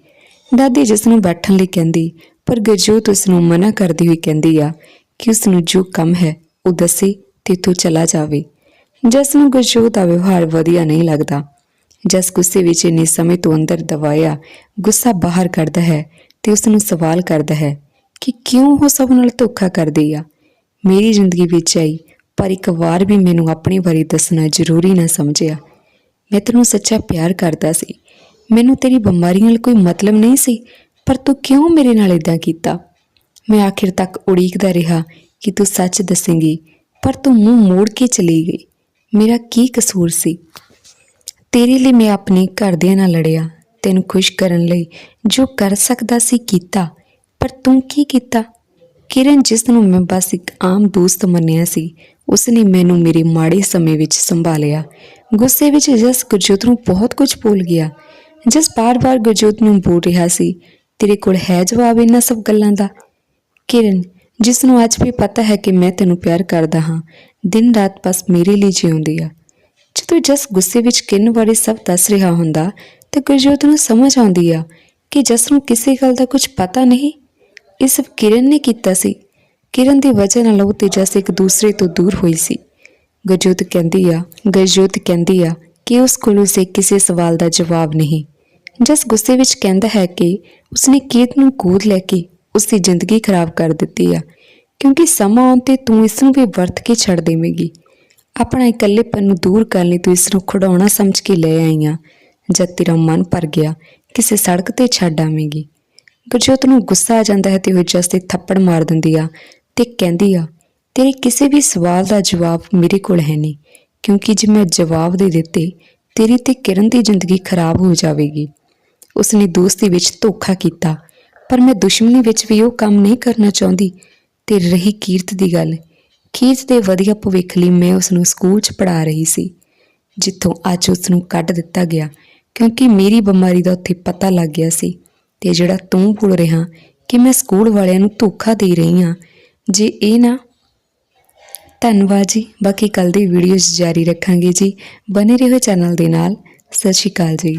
ਦਾਦੀ ਜਿਸ ਨੂੰ ਬੈਠਣ ਲਈ ਕਹਿੰਦੀ, ਪਰ ਗੁਰਜੋਤ ਉਸ ਨੂੰ ਮਨਾ ਕਰਦੀ ਹੋਈ ਕਹਿੰਦੀ ਆ ਕਿ ਉਸ ਨੂੰ ਜੋ ਕੰਮ ਹੈ ਉਹ ਦੱਸੇ ਤੇ ਤੂੰ ਚਲਾ ਜਾਵੇ। ਜਸ ਨੂੰ ਗੁਰਜੋਤ ਦਾ ਵਿਵਹਾਰ ਵਧੀਆ ਨਹੀਂ ਲੱਗਦਾ। ਜਸ ਗੁੱਸੇ ਵਿੱਚ ਇੰਨੇ ਸਮੇਂ ਤੋਂ ਅੰਦਰ ਦਬਾਇਆ, ਗੁੱਸਾ ਬਾਹਰ ਕੱਢਦਾ ਹੈ ਤੇ ਉਸ ਨੂੰ ਸਵਾਲ ਕਰਦਾ ਹੈ ਕਿ ਕਿਉਂ ਉਹ ਸਭ ਨਾਲ ਧੋਖਾ ਕਰਦੀ ਆ? ਮੇਰੀ ਜ਼ਿੰਦਗੀ ਵਿੱਚ ਆਈ, ਪਰ ਇੱਕ ਵਾਰ ਵੀ ਮੈਨੂੰ ਆਪਣੇ ਬਾਰੇ ਦੱਸਣਾ ਜ਼ਰੂਰੀ ਨਾ ਸਮਝਿਆ। ਮੈਂ ਤੈਨੂੰ ਸੱਚਾ ਪਿਆਰ ਕਰਦਾ ਸੀ। ਮੈਨੂੰ ਤੇਰੀ ਬਿਮਾਰੀ ਨਾਲ ਕੋਈ ਮਤਲਬ ਨਹੀਂ ਸੀ, ਪਰ ਤੂੰ ਕਿਉਂ ਮੇਰੇ ਨਾਲ ਇਦਾਂ ਕੀਤਾ? ਮੈਂ ਆਖਿਰ ਤੱਕ ਉਡੀਕਦਾ ਰਿਹਾ ਕਿ ਤੂੰ ਸੱਚ ਦੱਸੇਂਗੀ, ਪਰ ਤੂੰ ਮੂੰਹ ਮੋੜ ਕੇ ਚਲੀ ਗਈ। ਮੇਰਾ ਕੀ ਕਸੂਰ ਸੀ? ਤੇਰੇ ਲਈ ਮੈਂ ਆਪਣੇ ਘਰਦਿਆਂ ਨਾਲ ਲੜਿਆ। ਤੈਨੂੰ ਖੁਸ਼ ਕਰਨ ਲਈ ਜੋ ਕਰ ਸਕਦਾ ਸੀ ਕੀਤਾ। ਪਰ ਤੂੰ ਕੀ ਕੀਤਾ? ਕਿਰਨ, ਜਿਸ ਨੂੰ ਮੈਂ ਬਸ ਇੱਕ ਆਮ ਦੋਸਤ ਮੰਨਿਆ ਸੀ ਉਸਨੇ ਮੈਨੂੰ ਮੇਰੇ ਮਾੜੇ ਸਮੇਂ ਵਿੱਚ ਸੰਭਾਲਿਆ। ਗੁੱਸੇ ਵਿੱਚ ਜਸ ਗੁਰਜੋਤ ਨੂੰ ਬਹੁਤ ਕੁਝ ਭੁੱਲ ਗਿਆ। ਜਸ ਬਾਰ-ਬਾਰ ਗੁਰਜੋਤ ਨੂੰ ਬੋਲ ਰਿਹਾ ਸੀ, ਤੇਰੇ ਕੋਲ ਹੈ ਜਵਾਬ ਇਹਨਾਂ ਸਭ ਗੱਲਾਂ ਦਾ? ਕਿਰਨ, ਜਿਸ ਨੂੰ ਅੱਜ ਵੀ ਪਤਾ ਹੈ ਕਿ ਮੈਂ ਤੈਨੂੰ ਪਿਆਰ ਕਰਦਾ ਹਾਂ ਦਿਨ ਰਾਤ ਬਸ ਮੇਰੇ ਲਈ ਜਿਉਂਦੀ ਆ। ਜਦੋਂ ਜਸ ਗੁੱਸੇ ਵਿੱਚ ਕਿਰਨ ਬਾਰੇ ਸਭ ਦੱਸ ਰਿਹਾ ਹੁੰਦਾ, ਤਾਂ ਗੁਰਜੋਤ ਨੂੰ ਸਮਝ ਆਉਂਦੀ ਆ ਕਿ ਜਸ ਨੂੰ ਕਿਸੇ ਗੱਲ ਦਾ ਕੁਝ ਪਤਾ ਨਹੀਂ। ਇਹ ਸਭ ਕਿਰਨ ਨੇ ਕੀਤਾ ਸੀ। ਕਿਰਨ ਦੀ ਵਜ੍ਹਾ ਨਾਲ ਉਹ ਤੇ ਜਸ ਇੱਕ ਦੂਸਰੇ ਤੋਂ ਦੂਰ ਹੋਈ ਸੀ। ਗੁਰਜੋਤ ਕਹਿੰਦੀ ਆ, ਗੁਰਜੋਤ ਕਹਿੰਦੀ ਆ ਕਿ ਉਸ ਕੋਲ ਉਸੇ ਕਿਸੇ ਸਵਾਲ ਦਾ ਜਵਾਬ ਨਹੀਂ। ਜਸ ਗੁੱਸੇ ਵਿੱਚ ਕਹਿੰਦਾ ਹੈ ਕਿ ਉਸਨੇ ਕੀਰਤ ਨੂੰ ਗੋਦ ਲੈ ਕੇ ਉਸ ਦੀ ਜ਼ਿੰਦਗੀ ਖਰਾਬ ਕਰ ਦਿੱਤੀ ਆ। ਕਿਉਂਕਿ ਸਮਾਂ ਆਉਣ ਤੇ ਤੂੰ ਇਸ ਨੂੰ ਵੀ ਵਰਤ ਕੇ ਛੱਡ ਦੇਵੇਂਗੀ। ਆਪਣਾ ਇਕੱਲੇਪਨ ਨੂੰ ਦੂਰ ਕਰਨ ਲਈ ਤੂੰ ਇਸ ਨੂੰ ਖਿਡੌਣਾ ਸਮਝ ਕੇ ਲੈ ਆਈ ਆਂ ਜਦ ਤੇਰਾ ਮਨ ਭਰ ਗਿਆ, ਕਿਸੇ ਸੜਕ ਤੇ ਛੱਡ ਆਵੇਂਗੀ। ਗੁਰਜੋਤ ਨੂੰ ਗੁੱਸਾ ਆ ਜਾਂਦਾ ਹੈ ਤੇ ਉਹ ਜਸ ਤੇ ਥੱਪੜ ਮਾਰ ਦਿੰਦੀ ਆ ਤੇ ਕਹਿੰਦੀ ਆ, ਤੇਰੇ ਕਿਸੇ ਵੀ ਸਵਾਲ ਦਾ ਜਵਾਬ ਮੇਰੇ ਕੋਲ ਹੈ ਨਹੀਂ, ਕਿਉਂਕਿ ਜੇ ਮੈਂ ਜਵਾਬ ਦੇ ਦਿੱਤੇ, ਤੇਰੀ ਤੇ ਕਿਰਨ ਦੀ ਜ਼ਿੰਦਗੀ ਖਰਾਬ ਹੋ ਜਾਵੇਗੀ। ਉਸਨੇ ਦੋਸਤੀ ਵਿੱਚ ਧੋਖਾ ਕੀਤਾ, ਪਰ ਮੈਂ ਦੁਸ਼ਮਣੀ ਵਿੱਚ ਵੀ ਉਹ ਕੰਮ ਨਹੀਂ ਕਰਨਾ ਚਾਹੁੰਦੀ। ਤੇ ਰਹੀ ਕੀਰਤ ਦੀ ਗੱਲ। ਕੀਰਤ ਦੇ ਵਧੀਆ ਭਵਿੱਖ ਲਈ ਮੈਂ ਉਸ ਨੂੰ ਸਕੂਲ 'ਚ ਪੜ੍ਹਾ ਰਹੀ ਸੀ, ਜਿੱਥੋਂ ਅੱਜ ਉਸ ਨੂੰ ਕੱਢ ਦਿੱਤਾ ਗਿਆ, ਕਿਉਂਕਿ ਮੇਰੀ ਬਿਮਾਰੀ ਦਾ ਉੱਥੇ ਪਤਾ ਲੱਗ ਗਿਆ ਸੀ। ਤੇ ਜਿਹੜਾ ਤੂੰ ਭੁੱਲ ਰਿਹਾ ਕਿ ਮੈਂ ਸਕੂਲ ਵਾਲਿਆਂ ਨੂੰ ਧੋਖਾ ਦੇ ਰਹੀ ਹਾਂ, ਜੇ ਇਹ ਨਾ। ਧੰਨਵਾਦ ਜੀ। ਬਾਕੀ ਕੱਲ ਦੀ ਵੀਡੀਓਜ਼ ਜਾਰੀ ਰੱਖਾਂਗੇ ਜੀ। ਬਨੇ ਰਹੋ ਚੈਨਲ ਦੇ ਨਾਲ। ਸਤਿ ਸ਼੍ਰੀ ਅਕਾਲ ਜੀ।